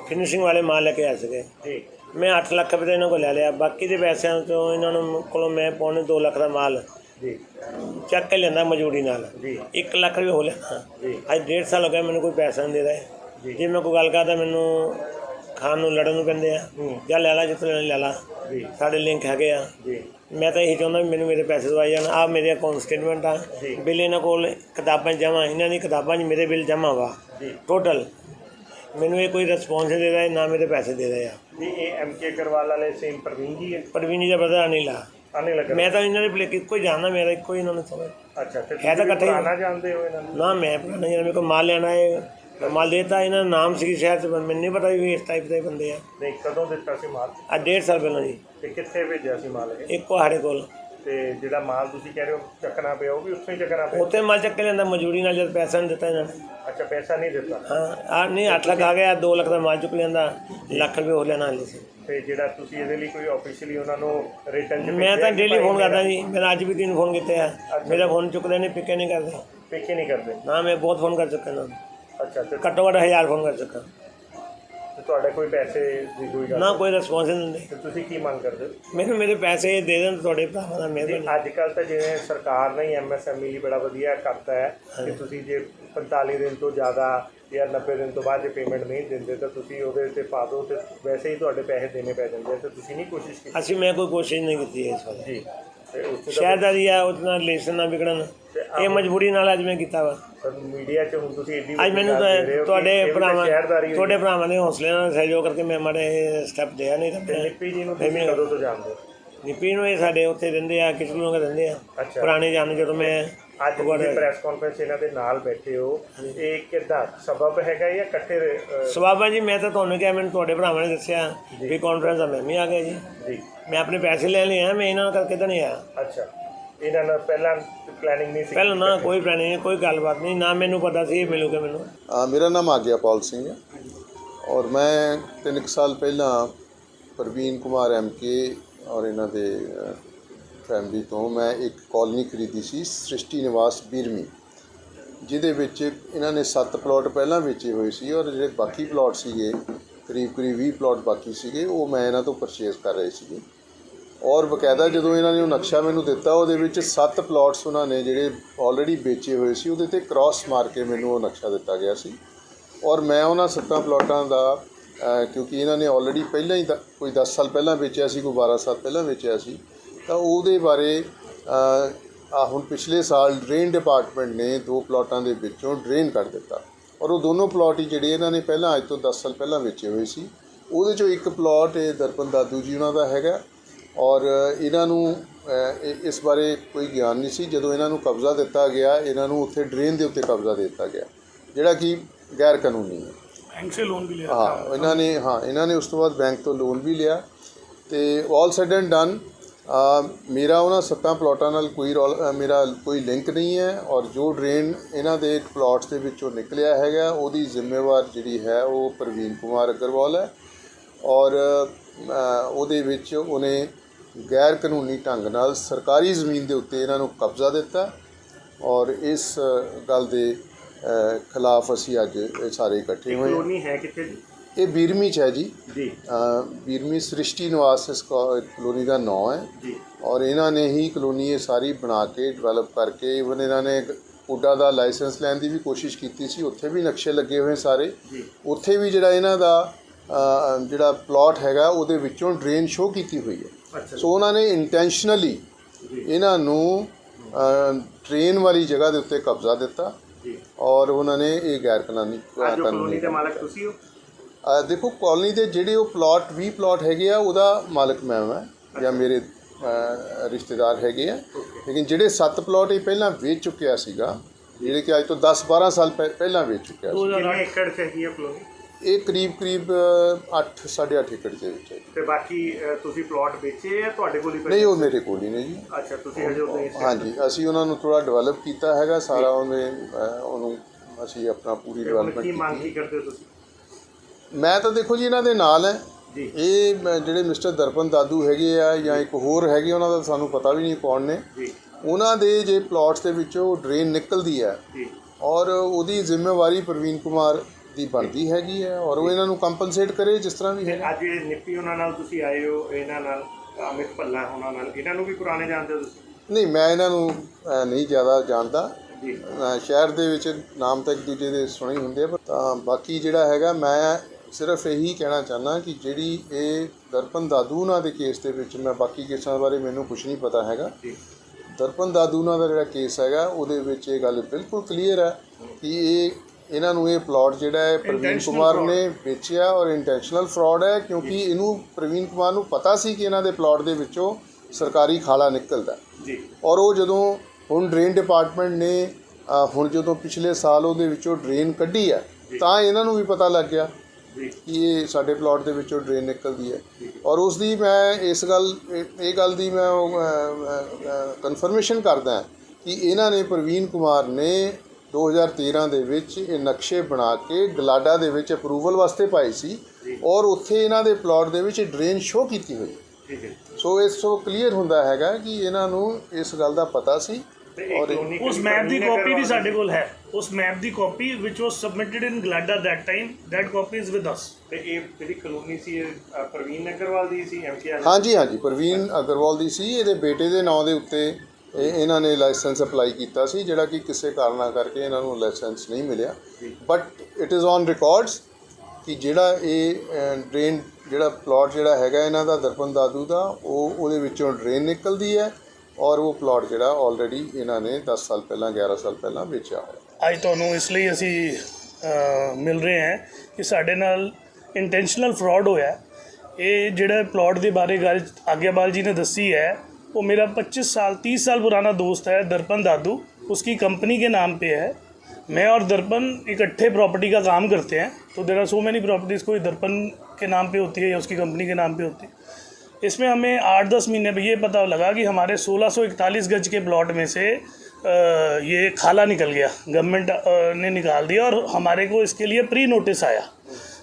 ਫਿਨਿਸ਼ਿੰਗ ਵਾਲੇ ਮਾਲ ਲੈ ਕੇ ਆ ਸਕੇ ਮੈਂ 8 ਲੱਖ ਰੁਪਏ ਇਹਨਾਂ ਕੋ ਲੈ ਲਿਆ। ਬਾਕੀ ਦੇ ਪੈਸਿਆਂ ਤੋਂ ਇਹਨਾਂ ਨੂੰ ਕੋਲੋਂ ਮੈਂ ਪੌਣੇ 2 ਲੱਖ ਦਾ ਮਾਲ ਜੀ। ਚੱਕ ਕੇ ਲੈਂਦਾ ਮਜ਼ਦੂਰੀ ਨਾਲ। ਜੀ। 1 ਲੱਖ ਰੁਪਏ ਹੋ ਲੈਂਦਾ ਜੀ। ਅੱਜ 1.5 ਸਾਲ ਹੋ ਗਿਆ ਮੈਨੂੰ ਕੋਈ ਪੈਸਾ ਨਹੀਂ ਦੇ ਰਿਹਾ। ਜੇ ਮੈਂ ਕੋਈ ਗੱਲ ਕਰਦਾ ਮੈਨੂੰ ਖਾਣ ਨੂੰ ਲੜਨ ਨੂੰ ਪੈਂਦੇ ਆ। ਜਾਂ ਲੈ ਲਾ ਜਿੱਥੇ ਲੈ ਲਾ। ਜੀ। ਸਾਡੇ ਲਿੰਕ ਹੈਗੇ ਆ। ਜੀ। ਮੈਂ ਤਾਂ ਇਹੀ ਚਾਹੁੰਦਾ ਵੀ ਮੈਨੂੰ ਮੇਰੇ ਪੈਸੇ ਦਵਾਈ ਜਾਣ। ਆ ਮੇਰੇ ਅਕਾਊਂਟ ਸਟੇਟਮੈਂਟ ਆ। ਜੀ। ਬਿੱਲ ਇਹਨਾਂ ਕੋਲ ਕਿਤਾਬਾਂ ਜਮ੍ਹਾਂ ਇਹਨਾਂ ਦੀ ਕਿਤਾਬਾਂ 'ਚ ਮੇਰੇ ਬਿੱਲ ਜਮ੍ਹਾਂ ਵਾ। ਜੀ। ਟੋਟਲ ਮੈਨੂੰ ਇਹ ਕੋਈ ਰਿਸਪੌਂਸ ਨਹੀਂ ਦੇ ਰਿਹਾ ਨਾ ਮੇਰੇ ਪੈਸੇ ਦੇ ਰਹੇ ਜੀ ਇਹ ਐਮ ਕੇ ਅਗਰਵਾਲ ਵਾਲੇ ਸੇਮ ਪ੍ਰਵੀਨ ਜੀ ਹੈ ਪਰਵੀਨੀ ਦਾ ਬਦਲਾ ਨਹੀਂ ਲਾ। ਆਨੇ ਲੱਗਾ। ਮੈਂ ਤਾਂ ਇਹਨਾਂ ਦੇ ਪਲੇਕ ਇੱਕੋ ਹੀ ਜਾਣਦਾ ਮੇਰਾ ਇੱਕੋ ਹੀ ਇਹਨਾਂ ਨੂੰ ਸਮਝ। ਅੱਛਾ ਤੇ ਹੈ ਤਾਂ ਇਕੱਠੇ ਹੀ। ਜਾਣਦੇ ਹੋ ਇਹਨਾਂ ਨੂੰ? ਨਾ ਮੈਂ ਪੁਰਾਣਾ ਜਿਹੜਾ ਮੇਰੇ ਕੋਲ ਮਾਲ ਲੈਣਾ ਹੈ ਮਾਲ ਦੇਤਾ ਇਹਨਾਂ ਦਾ ਨਾਮ ਸੀ ਸ਼ਹਿਰ ਚ ਮੈਨੂੰ ਨਹੀਂ ਪਤਾ ਵੀ ਇਸ ਟਾਈਪ ਦੇ ਬੰਦੇ ਆ। ਨਹੀਂ ਕਦੋਂ ਦਿੱਤਾ ਸੀ ਮਾਲ? ਅੱਜ ਡੇਢ ਸਾਲ ਪਹਿਲਾਂ ਜੀ। ਤੇ ਕਿੱਥੇ ਭੇਜਿਆ ਸੀ ਮਾਲ ਇਹ? ਇੱਕੋ ਸਾਡੇ ਕੋਲ। ਤੇ ਜਿਹੜਾ ਮਾਲ ਤੁਸੀਂ ਕਹਿ ਰਹੇ ਹੋ ਚੱਕਣਾ ਪਿਆ ਉਹ ਵੀ ਉੱਥੋਂ ਹੀ ਚੱਕਣਾ ਪਿਆ? ਉੱਥੇ ਮਾਲ ਚੱਕ ਲੈਂਦਾ ਮਜ਼ਦੂਰੀ ਨਾਲ ਜਦ ਪੈਸਾ ਨਹੀਂ ਦਿੱਤਾ ਇਹਨਾਂ ਨੇ। ਅੱਛਾ ਪੈਸਾ ਨਹੀਂ ਦਿੱਤਾ? ਹਾਂ ਆ ਨਹੀਂ 8 ਲੱਖ ਆ ਗਿਆ 2 ਲੱਖ ਦਾ ਮਾਲ ਚੁੱਕ ਲੈਂਦਾ ਲੱਖ ਰੁਪਏ ਹੋ ਲੈਣਾ ਹਾਲੇ ਸੀ। ਤੇ ਜਿਹੜਾ ਤੁਸੀਂ ਇਹਦੇ ਲਈ ਕੋਈ ਆਫੀਸ਼ੀਅਲੀ ਉਹਨਾਂ ਨੂੰ ਰਿਟਰਨ ਚ ਮੈਂ ਤਾਂ ਡੇਲੀ ਫੋਨ ਕਰਦਾ ਜੀ ਮੇਰਾ ਅੱਜ ਵੀ ਤਿੰਨ ਫੋਨ ਕੀਤੇ ਆ। ਮੇਰਾ ਫੋਨ ਚੁੱਕਦੇ ਨਹੀਂ ਪਿੱਕੇ ਨਹੀਂ ਕਰਦੇ। ਪਿੱਕੇ ਨਹੀਂ ਕਰਦੇ? ਨਾ ਮੈਂ ਬਹੁਤ ਫੋਨ ਕਰ ਚੁੱਕਾ ਨਾ। ਅੱਛਾ ਤੇ ਘੱਟੋ ਘੱਟ 1000 ਫੋਨ ਕਰ ਚੁੱਕਾ ਤੇ ਤੁਹਾਡੇ ਕੋਈ ਪੈਸੇ ਦੀ ਕੋਈ ਗੱਲ ਨਾ ਕੋਈ ਰਿਸਪੌਂਸ ਨਹੀਂ ਦਿੰਦੇ ਤੇ ਤੁਸੀਂ ਕੀ ਮੰਗ ਕਰਦੇ ਹੋ? ਮੈਨੂੰ ਮੇਰੇ ਪੈਸੇ ਦੇ ਦੇਣ ਤੁਹਾਡੇ ਭਰਾਵਾਂ ਦਾ ਮਿਹਰਬਾਨੀ ਅੱਜ ਕੱਲ ਤਾਂ ਜਿਵੇਂ ਸਰਕਾਰ ਨੇ ਐਮਐਸਐਮਈ ਲਈ ਬੜਾ ਵਧੀਆ ਕਰਤਾ ਹੈ ਕਿ ਤੁਸੀਂ ਜੇ 45 ਦਿਨ ਤੋਂ ਜ਼ਿਆਦਾ ਜਾਂ 90 ਦਿਨ ਤੋਂ ਬਾਅਦ ਜੇ ਪੇਮੈਂਟ ਨਹੀਂ ਦਿੰਦੇ ਤਾਂ ਤੁਸੀਂ ਉਹਦੇ ਤੇ ਪਾ ਦਿਓ ਤੇ ਵੈਸੇ ਹੀ ਤੁਹਾਡੇ ਪੈਸੇ ਦੇਣੇ ਪੈ ਜਾਂਦੇ ਆ ਤੇ ਤੁਸੀਂ ਨਹੀਂ ਕੋਸ਼ਿਸ਼ ਕੀਤੀ। ਅਸੀਂ ਮੈਂ ਕੋਈ ਕੋਸ਼ਿਸ਼ ਨਹੀਂ ਕੀਤੀ ਇਸ ਵਾਰ ਜੀ। ਸ਼ਹਿਰਦਾਰੀ ਆ ਉਹਦੇ ਨਾਲ ਰਿਲੇਸ਼ਨ ਨਾ ਵਿਗੜਨ। ਇਹ ਮਜਬੂਰੀ ਨਾਲ ਅੱਜ ਮੈਂ ਕੀਤਾ ਵਾ। ਮੀਡੀਆ 'ਚ ਹੁਣ ਤੁਸੀਂ ਏਡੀ ਅੱਜ ਮੈਨੂੰ ਤਾਂ ਦੇ ਤੁਹਾਡੇ ਭਰਾਵਾਂ ਤੁਹਾਡੇ। ਭਰਾਵਾਂ ਦੇ ਹੌਸਲੇ ਨਾਲ ਸਹਿਯੋਗ ਕਰਕੇ ਮੈਂ ਮਾੜੇ ਸਟੈਪ ਦਿਆ ਨਹੀਂ ਤਾਂ ਨਿੱਪੀ ਜੀ ਨੂੰ ਤੁਸੀਂ ਕਦੋਂ ਤੋਂ ਜਾਣਦੇ ਨਿੱਪੀ ਨੂੰ ਇਹ ਸਾਡੇ ਉੱਥੇ ਰਹਿੰਦੇ ਆ ਕਿਸ ਨੂੰ ਰਹਿੰਦੇ ਆ। ਪੁਰਾਣੇ ਜਾਣ ਜਦੋਂ ਮੈਂ ਅੱਜ ਤੁਸੀਂ ਪ੍ਰੈਸ ਕਾਨਫਰੰਸ ਇਹਨਾਂ ਦੇ ਨਾਲ ਬੈਠੇ ਹੋ। ਇਹ ਕਿੱਦਾਂ? ਸਬਬ ਹੈਗਾ ਜਾਂ ਇਕੱਠੇ ਸਵਾਬਾ ਜੀ ਮੈਂ ਤਾਂ ਤੁਹਾਨੂੰ ਕਿਹਾ ਮੈਨੂੰ ਤੁਹਾਡੇ ਭਰਾਵਾਂ ਨੇ ਦੱਸਿਆ ਵੀ ਕਾਨਫਰੰਸ ਆ ਮੈਂ ਵੀ ਆ ਗਿਆ ਜੀ। ਜੀ। ਮੈਂ ਆਪਣੇ ਪੈਸੇ ਲੈ ਲਏ ਆ ਮੈਂ ਇਹਨਾਂ ਨਾਲ ਕਰਕੇ ਤਾਂ ਨਹੀਂ ਆਇਆ ਅੱਛਾ। ਇਹਨਾਂ ਨਾਲ ਪਹਿਲਾਂ ਪਲੈਨਿੰਗ ਨਹੀਂ ਸੀ ਪਹਿਲਾਂ ਨਾ ਕੋਈ ਪਲਾਨ ਨਹੀਂ ਕੋਈ ਗੱਲਬਾਤ ਨਹੀਂ ਨਾ ਮੈਨੂੰ ਪਤਾ ਸੀ ਇਹ ਮਿਲੂਗਾ ਮੈਨੂੰ। ਅ, ਮੇਰਾ ਨਾਮ ਆਗਿਆਪਾਲ ਸਿੰਘ ਹੈ। ਔਰ ਮੈਂ ਤਿੰਨ ਕੁ ਸਾਲ ਪਹਿਲਾਂ ਪ੍ਰਵੀਨ ਕੁਮਾਰ ਐਮ ਕੇ ਔਰ ਇਹਨਾਂ ਦੇ ਫੈਮਿਲੀ ਤੋਂ ਮੈਂ ਇੱਕ ਕਾਲਨੀ ਖਰੀਦੀ ਸੀ ਸ੍ਰਿਸ਼ਟੀ ਨਿਵਾਸ ਬੀਰਮੀ ਜਿਹਦੇ ਵਿੱਚ ਇਹਨਾਂ ਨੇ 7 ਪਲਾਟ ਪਹਿਲਾਂ ਵੇਚੇ ਹੋਏ ਸੀ ਔਰ ਜਿਹੜੇ ਬਾਕੀ ਪਲਾਟ ਸੀਗੇ ਕਰੀਬ ਕਰੀਬ 20 ਪਲਾਟ ਬਾਕੀ ਸੀਗੇ, ਉਹ ਮੈਂ ਇਹਨਾਂ ਤੋਂ ਪਰਚੇਸ ਕਰ ਰਹੇ ਸੀਗੇ। ਔਰ ਬਕਾਇਦਾ ਜਦੋਂ ਇਹਨਾਂ ਨੇ ਉਹ ਨਕਸ਼ਾ ਮੈਨੂੰ ਦਿੱਤਾ, ਉਹਦੇ ਵਿੱਚ 7 ਪਲਾਟਸ ਉਹਨਾਂ ਨੇ ਜਿਹੜੇ ਆਲਰੇਡੀ ਵੇਚੇ ਹੋਏ ਸੀ, ਉਹਦੇ ਤੇ ਕ੍ਰਾਸ ਮਾਰ ਕੇ ਮੈਨੂੰ ਉਹ ਨਕਸ਼ਾ ਦਿੱਤਾ ਗਿਆ ਸੀ। ਔਰ ਮੈਂ ਉਹਨਾਂ ਸੱਤਾਂ ਪਲਾਟਾਂ ਦਾ ਕਿਉਂਕਿ ਇਹਨਾਂ ਨੇ ਆਲਰੇਡੀ ਪਹਿਲਾਂ ਹੀ ਦ- ਕੋਈ 10 ਸਾਲ ਪਹਿਲਾਂ ਵੇਚਿਆ ਸੀ, ਕੋਈ 12 ਸਾਲ ਪਹਿਲਾਂ ਵੇਚਿਆ ਸੀ, ਤਾਂ ਉਹਦੇ ਬਾਰੇ ਆ ਹੁਣ ਪਿਛਲੇ ਸਾਲ ਡਰੇਨ ਡਿਪਾਰਟਮੈਂਟ ਨੇ ਦੋ ਪਲਾਟਾਂ ਦੇ ਵਿੱਚੋਂ ਡਰੇਨ ਕੱਢ ਦਿੱਤਾ। ਔਰ ਉਹ ਦੋਨੋਂ ਪਲਾਟ ਹੀ ਜਿਹੜੇ ਇਹਨਾਂ ਨੇ ਪਹਿਲਾਂ ਅੱਜ ਤੋਂ 10 ਸਾਲ ਪਹਿਲਾਂ ਵੇਚੇ ਹੋਏ ਸੀ। ਉਹਦੇ ਚੋਂ ਇੱਕ ਪਲਾਟ ਇਹ ਦਰਪਨ ਦਾਦੂ ਜੀ ਉਹਨਾਂ ਦਾ ਹੈਗਾ। ਔਰ ਇਹਨਾਂ ਨੂੰ ਇਸ ਬਾਰੇ ਕੋਈ ਗਿਆਨ ਨਹੀਂ ਸੀ। ਜਦੋਂ ਇਹਨਾਂ ਨੂੰ ਕਬਜ਼ਾ ਦਿੱਤਾ ਗਿਆ ਇਹਨਾਂ ਨੂੰ ਉੱਥੇ ਡਰੇਨ ਦੇ ਉੱਤੇ ਕਬਜ਼ਾ ਦਿੱਤਾ ਗਿਆ ਜਿਹੜਾ ਕਿ ਗੈਰ ਕਾਨੂੰਨੀ ਹੈ। ਬੈਂਕ ਸੇ ਲੋਨ ਵੀ ਲਿਆ। ਹਾਂ ਇਹਨਾਂ ਨੇ ਹਾਂ ਇਹਨਾਂ ਨੇ ਉਸ ਤੋਂ ਬਾਅਦ ਬੈਂਕ ਤੋਂ ਲੋਨ ਵੀ ਲਿਆ। ਤੇ ਆਲ ਸੈਡ ਐਂਡ ਡਨ ਮੇਰਾ ਉਹਨਾਂ ਸੱਤਾਂ ਪਲਾਟਾਂ ਨਾਲ ਕੋਈ ਰੌਲ ਮੇਰਾ ਕੋਈ ਲਿੰਕ ਨਹੀਂ ਹੈ ਔਰ ਜੋ ਡਰੇਨ ਇਹਨਾਂ ਦੇ ਪਲਾਟਸ ਦੇ ਵਿੱਚੋਂ ਨਿਕਲਿਆ ਹੈਗਾ, ਉਹਦੀ ਜ਼ਿੰਮੇਵਾਰ ਜਿਹੜੀ ਹੈ ਉਹ ਪ੍ਰਵੀਨ ਕੁਮਾਰ ਅਗਰਵਾਲ ਹੈ ਔਰ ਉਹਦੇ ਵਿੱਚ ਉਹਨੇ ਗੈਰ ਕਾਨੂੰਨੀ ਢੰਗ ਨਾਲ ਸਰਕਾਰੀ ਜ਼ਮੀਨ ਦੇ ਉੱਤੇ ਇਹਨਾਂ ਨੂੰ ਕਬਜ਼ਾ ਦਿੱਤਾ ਔਰ ਇਸ ਗੱਲ ਦੇ ਖਿਲਾਫ ਅਸੀਂ ਅੱਜ ਇਹ ਸਾਰੇ ਇਕੱਠੇ ਹੋਏ ਕਲੋਨੀ ਹੈ ਕਿੱਥੇ ਜੀ? ਇਹ ਬੀਰਮੀ ਚ ਹੈ ਜੀ। ਜੀ। ਅ, ਬੀਰਮੀ ਸ੍ਰਿਸ਼ਟੀ ਨਿਵਾਸ ਇਸ ਕਲੋਨੀ ਦਾ ਨਾਂ ਹੈ। ਜੀ। ਔਰ ਇਹਨਾਂ ਨੇ ਹੀ ਕਲੋਨੀ ਇਹ ਸਾਰੀ ਬਣਾ ਕੇ ਡਿਵੈਲਪ ਕਰਕੇ ਇਵਨ ਇਹਨਾਂ ਨੇ ਉਡਾ ਦਾ ਲਾਇਸੈਂਸ ਲੈਣ ਦੀ ਵੀ ਕੋਸ਼ਿਸ਼ ਕੀਤੀ ਸੀ। ਉੱਥੇ ਵੀ ਨਕਸ਼ੇ ਲੱਗੇ ਹੋਏ ਸਾਰੇ। ਜੀ। ਉੱਥੇ ਵੀ ਜਿਹੜਾ ਇਹਨਾਂ ਦਾ ਜਿਹੜਾ ਪਲਾਟ ਹੈਗਾ ਉਹਦੇ ਵਿੱਚੋਂ ਡਰੇਨ ਸ਼ੋ ਕੀਤੀ ਹੋਈ ਹੈ। ਸੋ ਉਹਨਾਂ ਨੇ ਇੰਟੈਂਸ਼ਨਲੀ ਇਹਨਾਂ ਨੂੰ ਟ੍ਰੇਨ ਵਾਲੀ ਜਗ੍ਹਾ ਦੇ ਉੱਤੇ ਕਬਜ਼ਾ ਦਿੱਤਾ। ਜੀ। ਔਰ ਉਹਨਾਂ ਨੇ ਇਹ ਗੈਰ ਕਾਨੂੰਨੀ ਕਲੋਨੀ ਦੇ ਮਾਲਕ ਤੁਸੀਂ ਹੋ? ਦੇਖੋ ਕਾਲਨੀ ਦੇ ਜਿਹੜੇ ਉਹ ਪਲਾਟ 20 ਪਲਾਟ ਹੈਗੇ ਆ ਉਹਦਾ ਮਾਲਕ ਮੈਂ ਹਾਂ ਜਾਂ ਮੇਰੇ ਰਿਸ਼ਤੇਦਾਰ ਹੈਗੇ ਆ। ਲੇਕਿਨ ਜਿਹੜੇ 7 ਪਲਾਟ ਇਹ ਪਹਿਲਾਂ ਵੇਚ ਚੁੱਕਿਆ ਸੀਗਾ ਜਿਹੜੇ ਕਿ ਅੱਜ ਤੋਂ 10 12 ਸਾਲ ਪਹਿ- ਪਹਿਲਾਂ ਵੇਚ ਚੁੱਕਿਆ ਸੀ। ਕਿੰਨੇ ਏਕੜ ਚ ਹੈਗੀ ਹੈ ਕਲੋਨੀ ਇਹ ਕਰੀਬ ਕਰੀਬ 8 8.5 ਏਕੜ ਦੇ ਵਿੱਚ ਹੈ ਤੇ ਬਾਕੀ ਤੁਸੀਂ ਪਲਾਟ ਵੇਚੇ ਆ ਤੁਹਾਡੇ ਕੋਲ ਹੀ ਪਏ? ਨਹੀਂ ਉਹ ਮੇਰੇ ਕੋਲ ਹੀ ਨੇ ਜੀ। ਅੱਛਾ ਤੁਸੀਂ ਹਜੇ ਉਹਦੇ ਹਾਂਜੀ ਅਸੀਂ ਉਹਨਾਂ ਨੂੰ ਥੋੜਾ ਡਿਵੈਲਪ ਕੀਤਾ ਹੈਗਾ ਸਾਰਾ ਉਹਨੇ ਉਹਨੂੰ ਅਸੀਂ ਆਪਣਾ ਪੂਰੀ ਡਿਵੈਲਪਮੈਂਟ ਕੀ ਮੰਗ ਕੀ ਕਰਦੇ ਹੋ ਤੁਸੀਂ? ਮੈਂ ਤਾਂ ਦੇਖੋ ਜੀ ਇਹਨਾਂ ਦੇ ਨਾਲ ਹੈ। ਇਹ ਜਿਹੜੇ ਮਿਸਟਰ ਦਰਪਨ ਦਾਦੂ ਹੈਗੇ ਆ ਜਾਂ ਇੱਕ ਹੋਰ ਹੈਗੇ ਉਹਨਾਂ ਦਾ ਸਾਨੂੰ ਪਤਾ ਵੀ ਨਹੀਂ ਕੌਣ ਨੇ। ਉਹਨਾਂ ਦੇ ਜੇ ਪਲਾਟਸ ਦੇ ਵਿੱਚੋਂ ਡਰੇਨ ਨਿਕਲਦੀ ਹੈ ਔਰ ਉਹਦੀ ਜ਼ਿੰਮੇਵਾਰੀ ਪ੍ਰਵੀਨ ਕੁਮਾਰ ਦੀ ਬਣਦੀ ਹੈਗੀ ਹੈ ਔਰ ਉਹ ਇਹਨਾਂ ਨੂੰ ਕੰਪਨਸੇਟ ਕਰੇ ਜਿਸ ਤਰ੍ਹਾਂ ਵੀ ਹੈ ਅੱਜ ਨਿੱਪੀ ਉਹਨਾਂ ਨਾਲ ਤੁਸੀਂ ਆਏ ਹੋ ਇਹਨਾਂ ਨਾਲ ਅਮਿਤ ਭੱਲਾ ਉਹਨਾਂ ਨਾਲ ਇਹਨਾਂ ਨੂੰ ਵੀ ਪੁਰਾਣੇ ਜਾਣਦੇ ਹੋ ਤੁਸੀਂ? ਨਹੀਂ ਮੈਂ ਇਹਨਾਂ ਨੂੰ ਨਹੀਂ ਜ਼ਿਆਦਾ ਜਾਣਦਾ। ਸ਼ਹਿਰ ਦੇ ਵਿੱਚ ਨਾਮ ਤਾਂ ਇੱਕ ਦੂਜੇ ਦੇ ਸੁਣੇ ਹੁੰਦੇ ਆ ਪਰ ਤਾਂ ਬਾਕੀ ਜਿਹੜਾ ਹੈਗਾ ਮੈਂ ਸਿਰਫ ਇਹੀ ਕਹਿਣਾ ਚਾਹੁੰਦਾ ਕਿ ਜਿਹੜੀ ਇਹ ਦਰਪਨ ਦਾਦੂ ਉਹਨਾਂ ਦੇ ਕੇਸ ਦੇ ਵਿੱਚ ਮੈਂ ਬਾਕੀ ਕੇਸਾਂ ਬਾਰੇ ਮੈਨੂੰ ਕੁਝ ਨਹੀਂ ਪਤਾ ਹੈਗਾ। ਦਰਪਨ ਦਾਦੂ ਉਹਨਾਂ ਦਾ ਜਿਹੜਾ ਕੇਸ ਹੈਗਾ ਉਹਦੇ ਵਿੱਚ ਇਹ ਗੱਲ ਬਿਲਕੁਲ ਕਲੀਅਰ ਹੈ ਕਿ ਇਹ ਇਹਨਾਂ ਨੂੰ ਇਹ ਪਲਾਟ ਜਿਹੜਾ ਹੈ ਪ੍ਰਵੀਨ ਕੁਮਾਰ। ਨੇ ਵੇਚਿਆ ਔਰ ਇੰਟੈਂਸ਼ਨਲ ਫਰਾਡ ਹੈ ਕਿਉਂਕਿ ਇਹਨੂੰ ਪ੍ਰਵੀਨ ਕੁਮਾਰ ਨੂੰ ਪਤਾ ਸੀ ਕਿ ਇਹਨਾਂ ਦੇ ਪਲਾਟ ਦੇ ਵਿੱਚੋਂ ਸਰਕਾਰੀ ਖਾਲਾ ਨਿਕਲਦਾ ਜੀ। ਔਰ ਉਹ ਜਦੋਂ ਹੁਣ ਡਰੇਨ ਡਿਪਾਰਟਮੈਂਟ ਨੇ ਹੁਣ ਜਦੋਂ ਪਿਛਲੇ ਸਾਲ ਉਹਦੇ ਵਿੱਚੋਂ ਡਰੇਨ ਕੱਢੀ ਹੈ ਤਾਂ ਇਹਨਾਂ ਨੂੰ ਵੀ ਪਤਾ ਲੱਗ ਗਿਆ। ਕਿ ਇਹ ਸਾਡੇ ਪਲਾਟ ਦੇ ਵਿੱਚੋਂ ਡਰੇਨ ਨਿਕਲਦੀ ਹੈ। ਔਰ ਉਸ ਦੀ ਮੈਂ ਇਸ ਗੱਲ ਇਹ- ਗੱਲ ਦੀ ਮੈਂ ਕਨਫਰਮੇਸ਼ਨ ਕਰਦਾ ਕਿ ਇਹਨਾਂ ਨੇ ਪ੍ਰਵੀਨ ਕੁਮਾਰ ਨੇ 2013 ਦੇ ਵਿੱਚ ਇਹ ਨਕਸ਼ੇ ਬਣਾ ਕੇ ਗਲਾਡਾ ਦੇ ਵਿੱਚ ਅਪਰੂਵਲ ਵਾਸਤੇ ਪਾਏ ਸੀ ਔਰ ਉੱਥੇ ਇਹਨਾਂ ਦੇ ਪਲਾਟ ਦੇ ਵਿੱਚ ਡਰੇਨ ਸ਼ੋ ਕੀਤੀ ਹੋਈ। ਠੀਕ ਹੈ। ਸੋ ਇਸ ਤੋਂ ਕਲੀਅਰ ਹੁੰਦਾ ਹੈਗਾ ਕਿ ਇਹਨਾਂ ਨੂੰ ਇਸ ਗੱਲ ਦਾ ਪਤਾ ਸੀ ਔਰ ਉਸ ਮੈਪ ਦੀ ਕਾਪੀ ਵੀ ਸਾਡੇ ਕੋਲ ਹੈ। ਉਸ map the copy which was submitted in Glada that time that copy is with us ਤੇ ਇਹ ਜਿਹੜੀ ਕਲੋਨੀ ਸੀ ਪ੍ਰਵੀਨ ਅਗਰਵਾਲ ਦੀ ਸੀ ਐਮਕੇਆਰ ਹਾਂਜੀ ਹਾਂਜੀ ਪ੍ਰਵੀਨ ਅਗਰਵਾਲ ਦੀ ਸੀ। ਇਹਦੇ ਬੇਟੇ ਦੇ ਨਾਂ ਦੇ ਉੱਤੇ ਇਹ ਇਹਨਾਂ ਨੇ ਲਾਇਸੈਂਸ ਅਪਲਾਈ ਕੀਤਾ ਸੀ ਜਿਹੜਾ ਕਿ ਕਿਸੇ ਕਾਰਨਾਂ ਕਰਕੇ ਇਹਨਾਂ ਨੂੰ ਲਾਇਸੈਂਸ ਨਹੀਂ ਮਿਲਿਆ। But it is on records ਕਿ ਜਿਹੜਾ ਇਹ ਡਰੇਨ ਜਿਹੜਾ ਪਲਾਟ ਜਿਹੜਾ ਹੈਗਾ ਇਹਨਾਂ ਦਾ ਦਰਪਨ ਦਾਦੂ ਦਾ ਉਹ ਉਹਦੇ ਵਿੱਚੋਂ ਡਰੇਨ ਨਿਕਲਦੀ ਹੈ। ਔਰ ਉਹ ਪਲਾਟ ਜਿਹੜਾ ਆਲਰੇਡੀ ਇਹਨਾਂ ਨੇ 10 ਸਾਲ ਪਹਿਲਾਂ 11 ਸਾਲ ਪਹਿਲਾਂ ਵੇਚਿਆ ਹੋਇਆ ਅੱਜ ਤੁਹਾਨੂੰ ਇਸ ਲਈ ਅਸੀਂ ਅ, ਮਿਲ ਰਹੇ ਹਾਂ ਕਿ ਸਾਡੇ ਨਾਲ ਇੰਟੈਂਸ਼ਨਲ ਫਰਾਡ ਹੋਇਆ ਹੈ। ਇਹ ਜਿਹੜਾ ਪਲਾਟ ਦੇ ਬਾਰੇ ਗੱਲ ਆਗਿਆਬਾਲ ਜੀ ਨੇ ਦੱਸੀ ਹੈ वो मेरा 25 साल 30 साल पुराना दोस्त है दर्पण दादू उसकी कंपनी के नाम पे है मैं और दर्पण इकट्ठे प्रॉपर्टी का काम करते हैं तो there are so many properties कोई दर्पण के नाम पे होती है या उसकी कंपनी के नाम पे होती है इसमें हमें आठ दस महीने में ये पता लगा कि हमारे 1641 गज के प्लॉट में से ये खाला निकल गया। गवर्नमेंट ने निकाल दिया और हमारे को इसके लिए प्री नोटिस आया।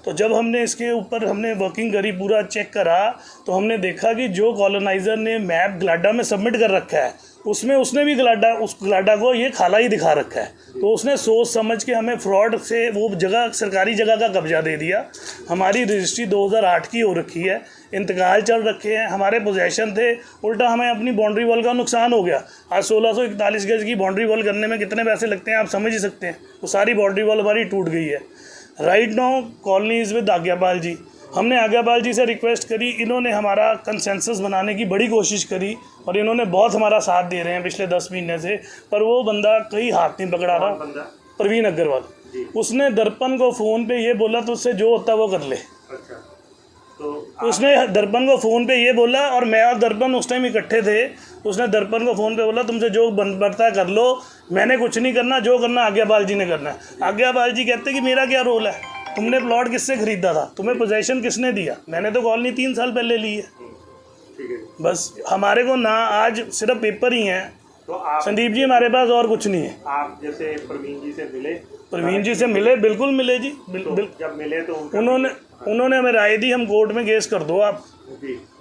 तो जब हमने इसके ऊपर हमने वर्किंग करी, पूरा चेक करा तो हमने देखा कि जो कॉलोनाइज़र ने मैप ग्लाडा में सबमिट कर रखा है उसमें उसने भी ग्लाडा, उस गलाडा को ये खाला ही दिखा रखा है। तो उसने सोच समझ के हमें फ्रॉड से वो जगह, सरकारी जगह का कब्जा दे दिया। हमारी रजिस्ट्री 2008 की हो रखी है। इंतकाल चल रखे हैं। हमारे पोजेशन थे। उल्टा हमें अपनी बाउंड्री वॉल का नुकसान हो गया। आज सोलह सौ इकतालीस गज की बाउंड्री वॉल करने में कितने पैसे लगते हैं, आप समझ ही सकते हैं। वो सारी बाउंड्री वॉल हमारी टूट गई है। Right now colony is with Agyapal ji हमने आज्ञापाल जी से रिक्वेस्ट करी इन्होंने हमारा कंसेंसस बनाने की बड़ी कोशिश करी और इन्होंने बहुत हमारा साथ दे रहे हैं पिछले दस महीने से पर वो बंदा कहीं हाथ नहीं पकड़ा रहा प्रवीण अग्रवाल। उसने दर्पण को फ़ोन पे ये बोला तो उससे जो होता वो कर ले। अच्छा। तो उसने दर्पण को फ़ोन पे ये बोला और मैं और दर्पण उस टाइम इकट्ठे थे उसने दर्पण को फ़ोन पे बोला तुमसे जो बन बनता है कर लो मैंने कुछ नहीं करना जो करना आज्ञापाल जी ने करना है। आज्ञापाल जी कहते कि मेरा क्या रोल है? तुमने प्लॉट किससे खरीदा था? तुम्हें पोजेशन किसने दिया? मैंने तो कॉलोनी तीन साल पहले ली है। बस हमारे को ना आज सिर्फ़ पेपर ही हैं। तो संदीप जी हमारे पास और कुछ नहीं है। आप जैसे प्रवीण जी से मिले प्रवीण जी से मिले बिल्कुल मिले जी बिल, तो बिल, जब मिले तो उन्होंने उन्होंने हमें राय दी हम कोर्ट में केस कर दो आप।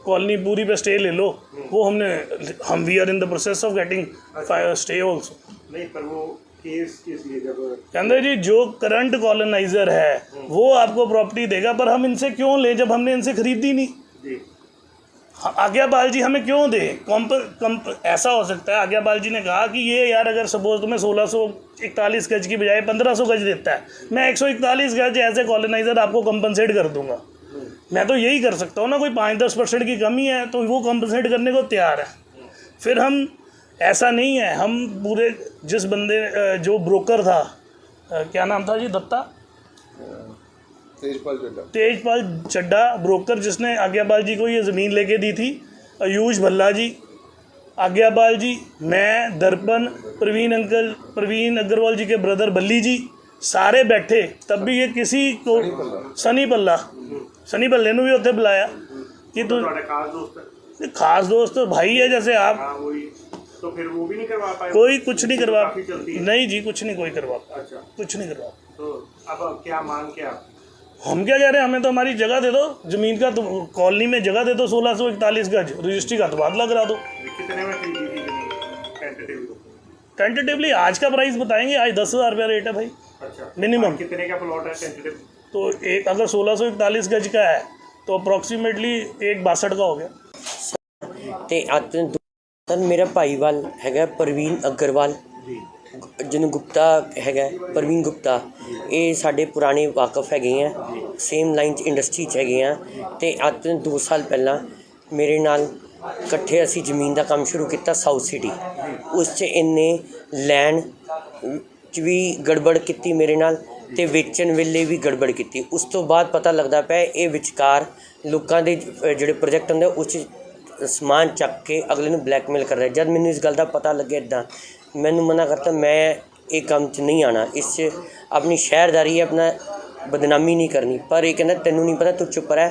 कॉलोनी पूरी पे स्टे ले लो। वो हमने हम we are in the process of getting stay also नहीं पर वो केस किस लिए जब कहते जी जो करंट कॉलोनाइजर है वो आपको प्रॉपर्टी देगा पर हम इनसे क्यों लें जब हमने इनसे खरीदी नहीं? हाँ, आज्ञापाल जी हमें क्यों दे? कॉम्प कम्प ऐसा हो सकता है आज्ञापाल जी ने कहा कि ये यार अगर सपोज़ तुम्हें सोलह सौ इकतालीस गज की बजाय पंद्रह सौ गज देता है मैं एक सौ इकतालीस गज ऐसे कॉलोनाइजर आपको कंपनसेट कर दूँगा। मैं तो यही कर सकता हूँ ना कोई पाँच दस परसेंट की कमी है तो वो कंपनसेट करने को तैयार है। फिर हम ऐसा नहीं है हम पूरे जिस बंदे जो ब्रोकर था क्या नाम था जी दत्ता? तेजपाल चड्डा तेजपाल चड्डा ब्रोकर जिसने आज्ञापाल जी को ये ज़मीन लेके दी थी आयुष भल्ला जी आज्ञापाल जी मैं दर्पण प्रवीण अंकल प्रवीण अग्रवाल जी के ब्रदर बल्ली जी सारे बैठे तब भी ये किसी को सनी पल्ला। सनी पल्ले। ने भी उत्थे बुलाया कि तू तो खास दोस्त तो भाई है जैसे आप। हाँ, तो फिर वो भी नहीं करवा पाए? कोई कुछ नहीं करवा चलती है। नहीं जी कुछ नहीं कोई करवा अच्छा। कुछ नहीं करवा। तो अब क्या मांग क्या? हम क्या कह रहे हैं? हमें तो हमारी जगह दे दो। ज़मीन का तो कॉलोनी में जगह दे दो सोलह सौ इकतालीस गज। रजिस्ट्री का तबादला करा दो। कितने में टेंटेटिवली आज का प्राइस बताएँगे। आज दस हज़ार रुपया रेट है भाई। अच्छा। मिनिमम कितने का प्लॉट है टेंटेटिव तो एक अगर सोलह सौ इकतालीस गज का है तो अप्रॉक्सीमेटली एक बासठ का हो गया। ਤੇ ਮੇਰਾ ਭਾਈਵਾਲ ਹੈਗਾ ਪ੍ਰਵੀਨ ਅਗਰਵਾਲ। ਜਿਹਨੂੰ ਗੁਪਤਾ ਹੈਗਾ ਪ੍ਰਵੀਨ ਗੁਪਤਾ। ਇਹ ਸਾਡੇ ਪੁਰਾਣੇ ਵਾਕਫ ਹੈਗੇ ਆ। ਸੇਮ ਲਾਈਨ 'ਚ ਇੰਡਸਟਰੀ 'ਚ ਹੈਗੇ ਆ। ਤੇ ਅੱਜ ਤੋਂ 2 ਸਾਲ ਪਹਿਲਾਂ ਮੇਰੇ ਨਾਲ ਇਕੱਠੇ ਅਸੀਂ ਜ਼ਮੀਨ ਦਾ ਕੰਮ ਸ਼ੁਰੂ ਕੀਤਾ ਸਾਊਥ ਸਿਟੀ ਉਸ 'ਚ ਇੰਨੇ ਲੈਂਡ 'ਚ ਵੀ ਗੜਬੜ ਕੀਤੀ ਮੇਰੇ ਨਾਲ ਤੇ ਵੇਚਣ ਵੇਲੇ ਵੀ ਗੜਬੜ ਕੀਤੀ। ਉਸ ਤੋਂ ਬਾਅਦ ਪਤਾ ਲੱਗਦਾ ਪਿਆ ਇਹ ਵਿਚਕਾਰ ਲੋਕਾਂ ਦੇ ਜਿਹੜੇ ਪ੍ਰੋਜੈਕਟ ਹੁੰਦੇ ਉਸ 'ਚ ਸਮਾਨ ਚੱਕ ਕੇ ਅਗਲੇ ਨੂੰ ਬਲੈਕਮੇਲ ਕਰ ਰਿਹਾ। ਜਦ ਮੈਨੂੰ ਇਸ ਗੱਲ ਦਾ ਪਤਾ ਲੱਗਿਆ ਇਦਾਂ ਮੈਨੂੰ ਮਨਾ ਕਰਤਾ, ਮੈਂ ਇਹ ਕੰਮ 'ਚ ਨਹੀਂ ਆਣਾ ਇਸ 'ਚ ਆਪਣੀ ਸ਼ਹਿਰਦਾਰੀ ਆਪਣਾ ਬਦਨਾਮੀ ਨਹੀਂ ਕਰਨੀ। ਪਰ ਇਹ ਕਹਿੰਦਾ, ਤੈਨੂੰ ਨਹੀਂ ਪਤਾ, ਤੂੰ ਚੁੱਪ ਰਹਿ।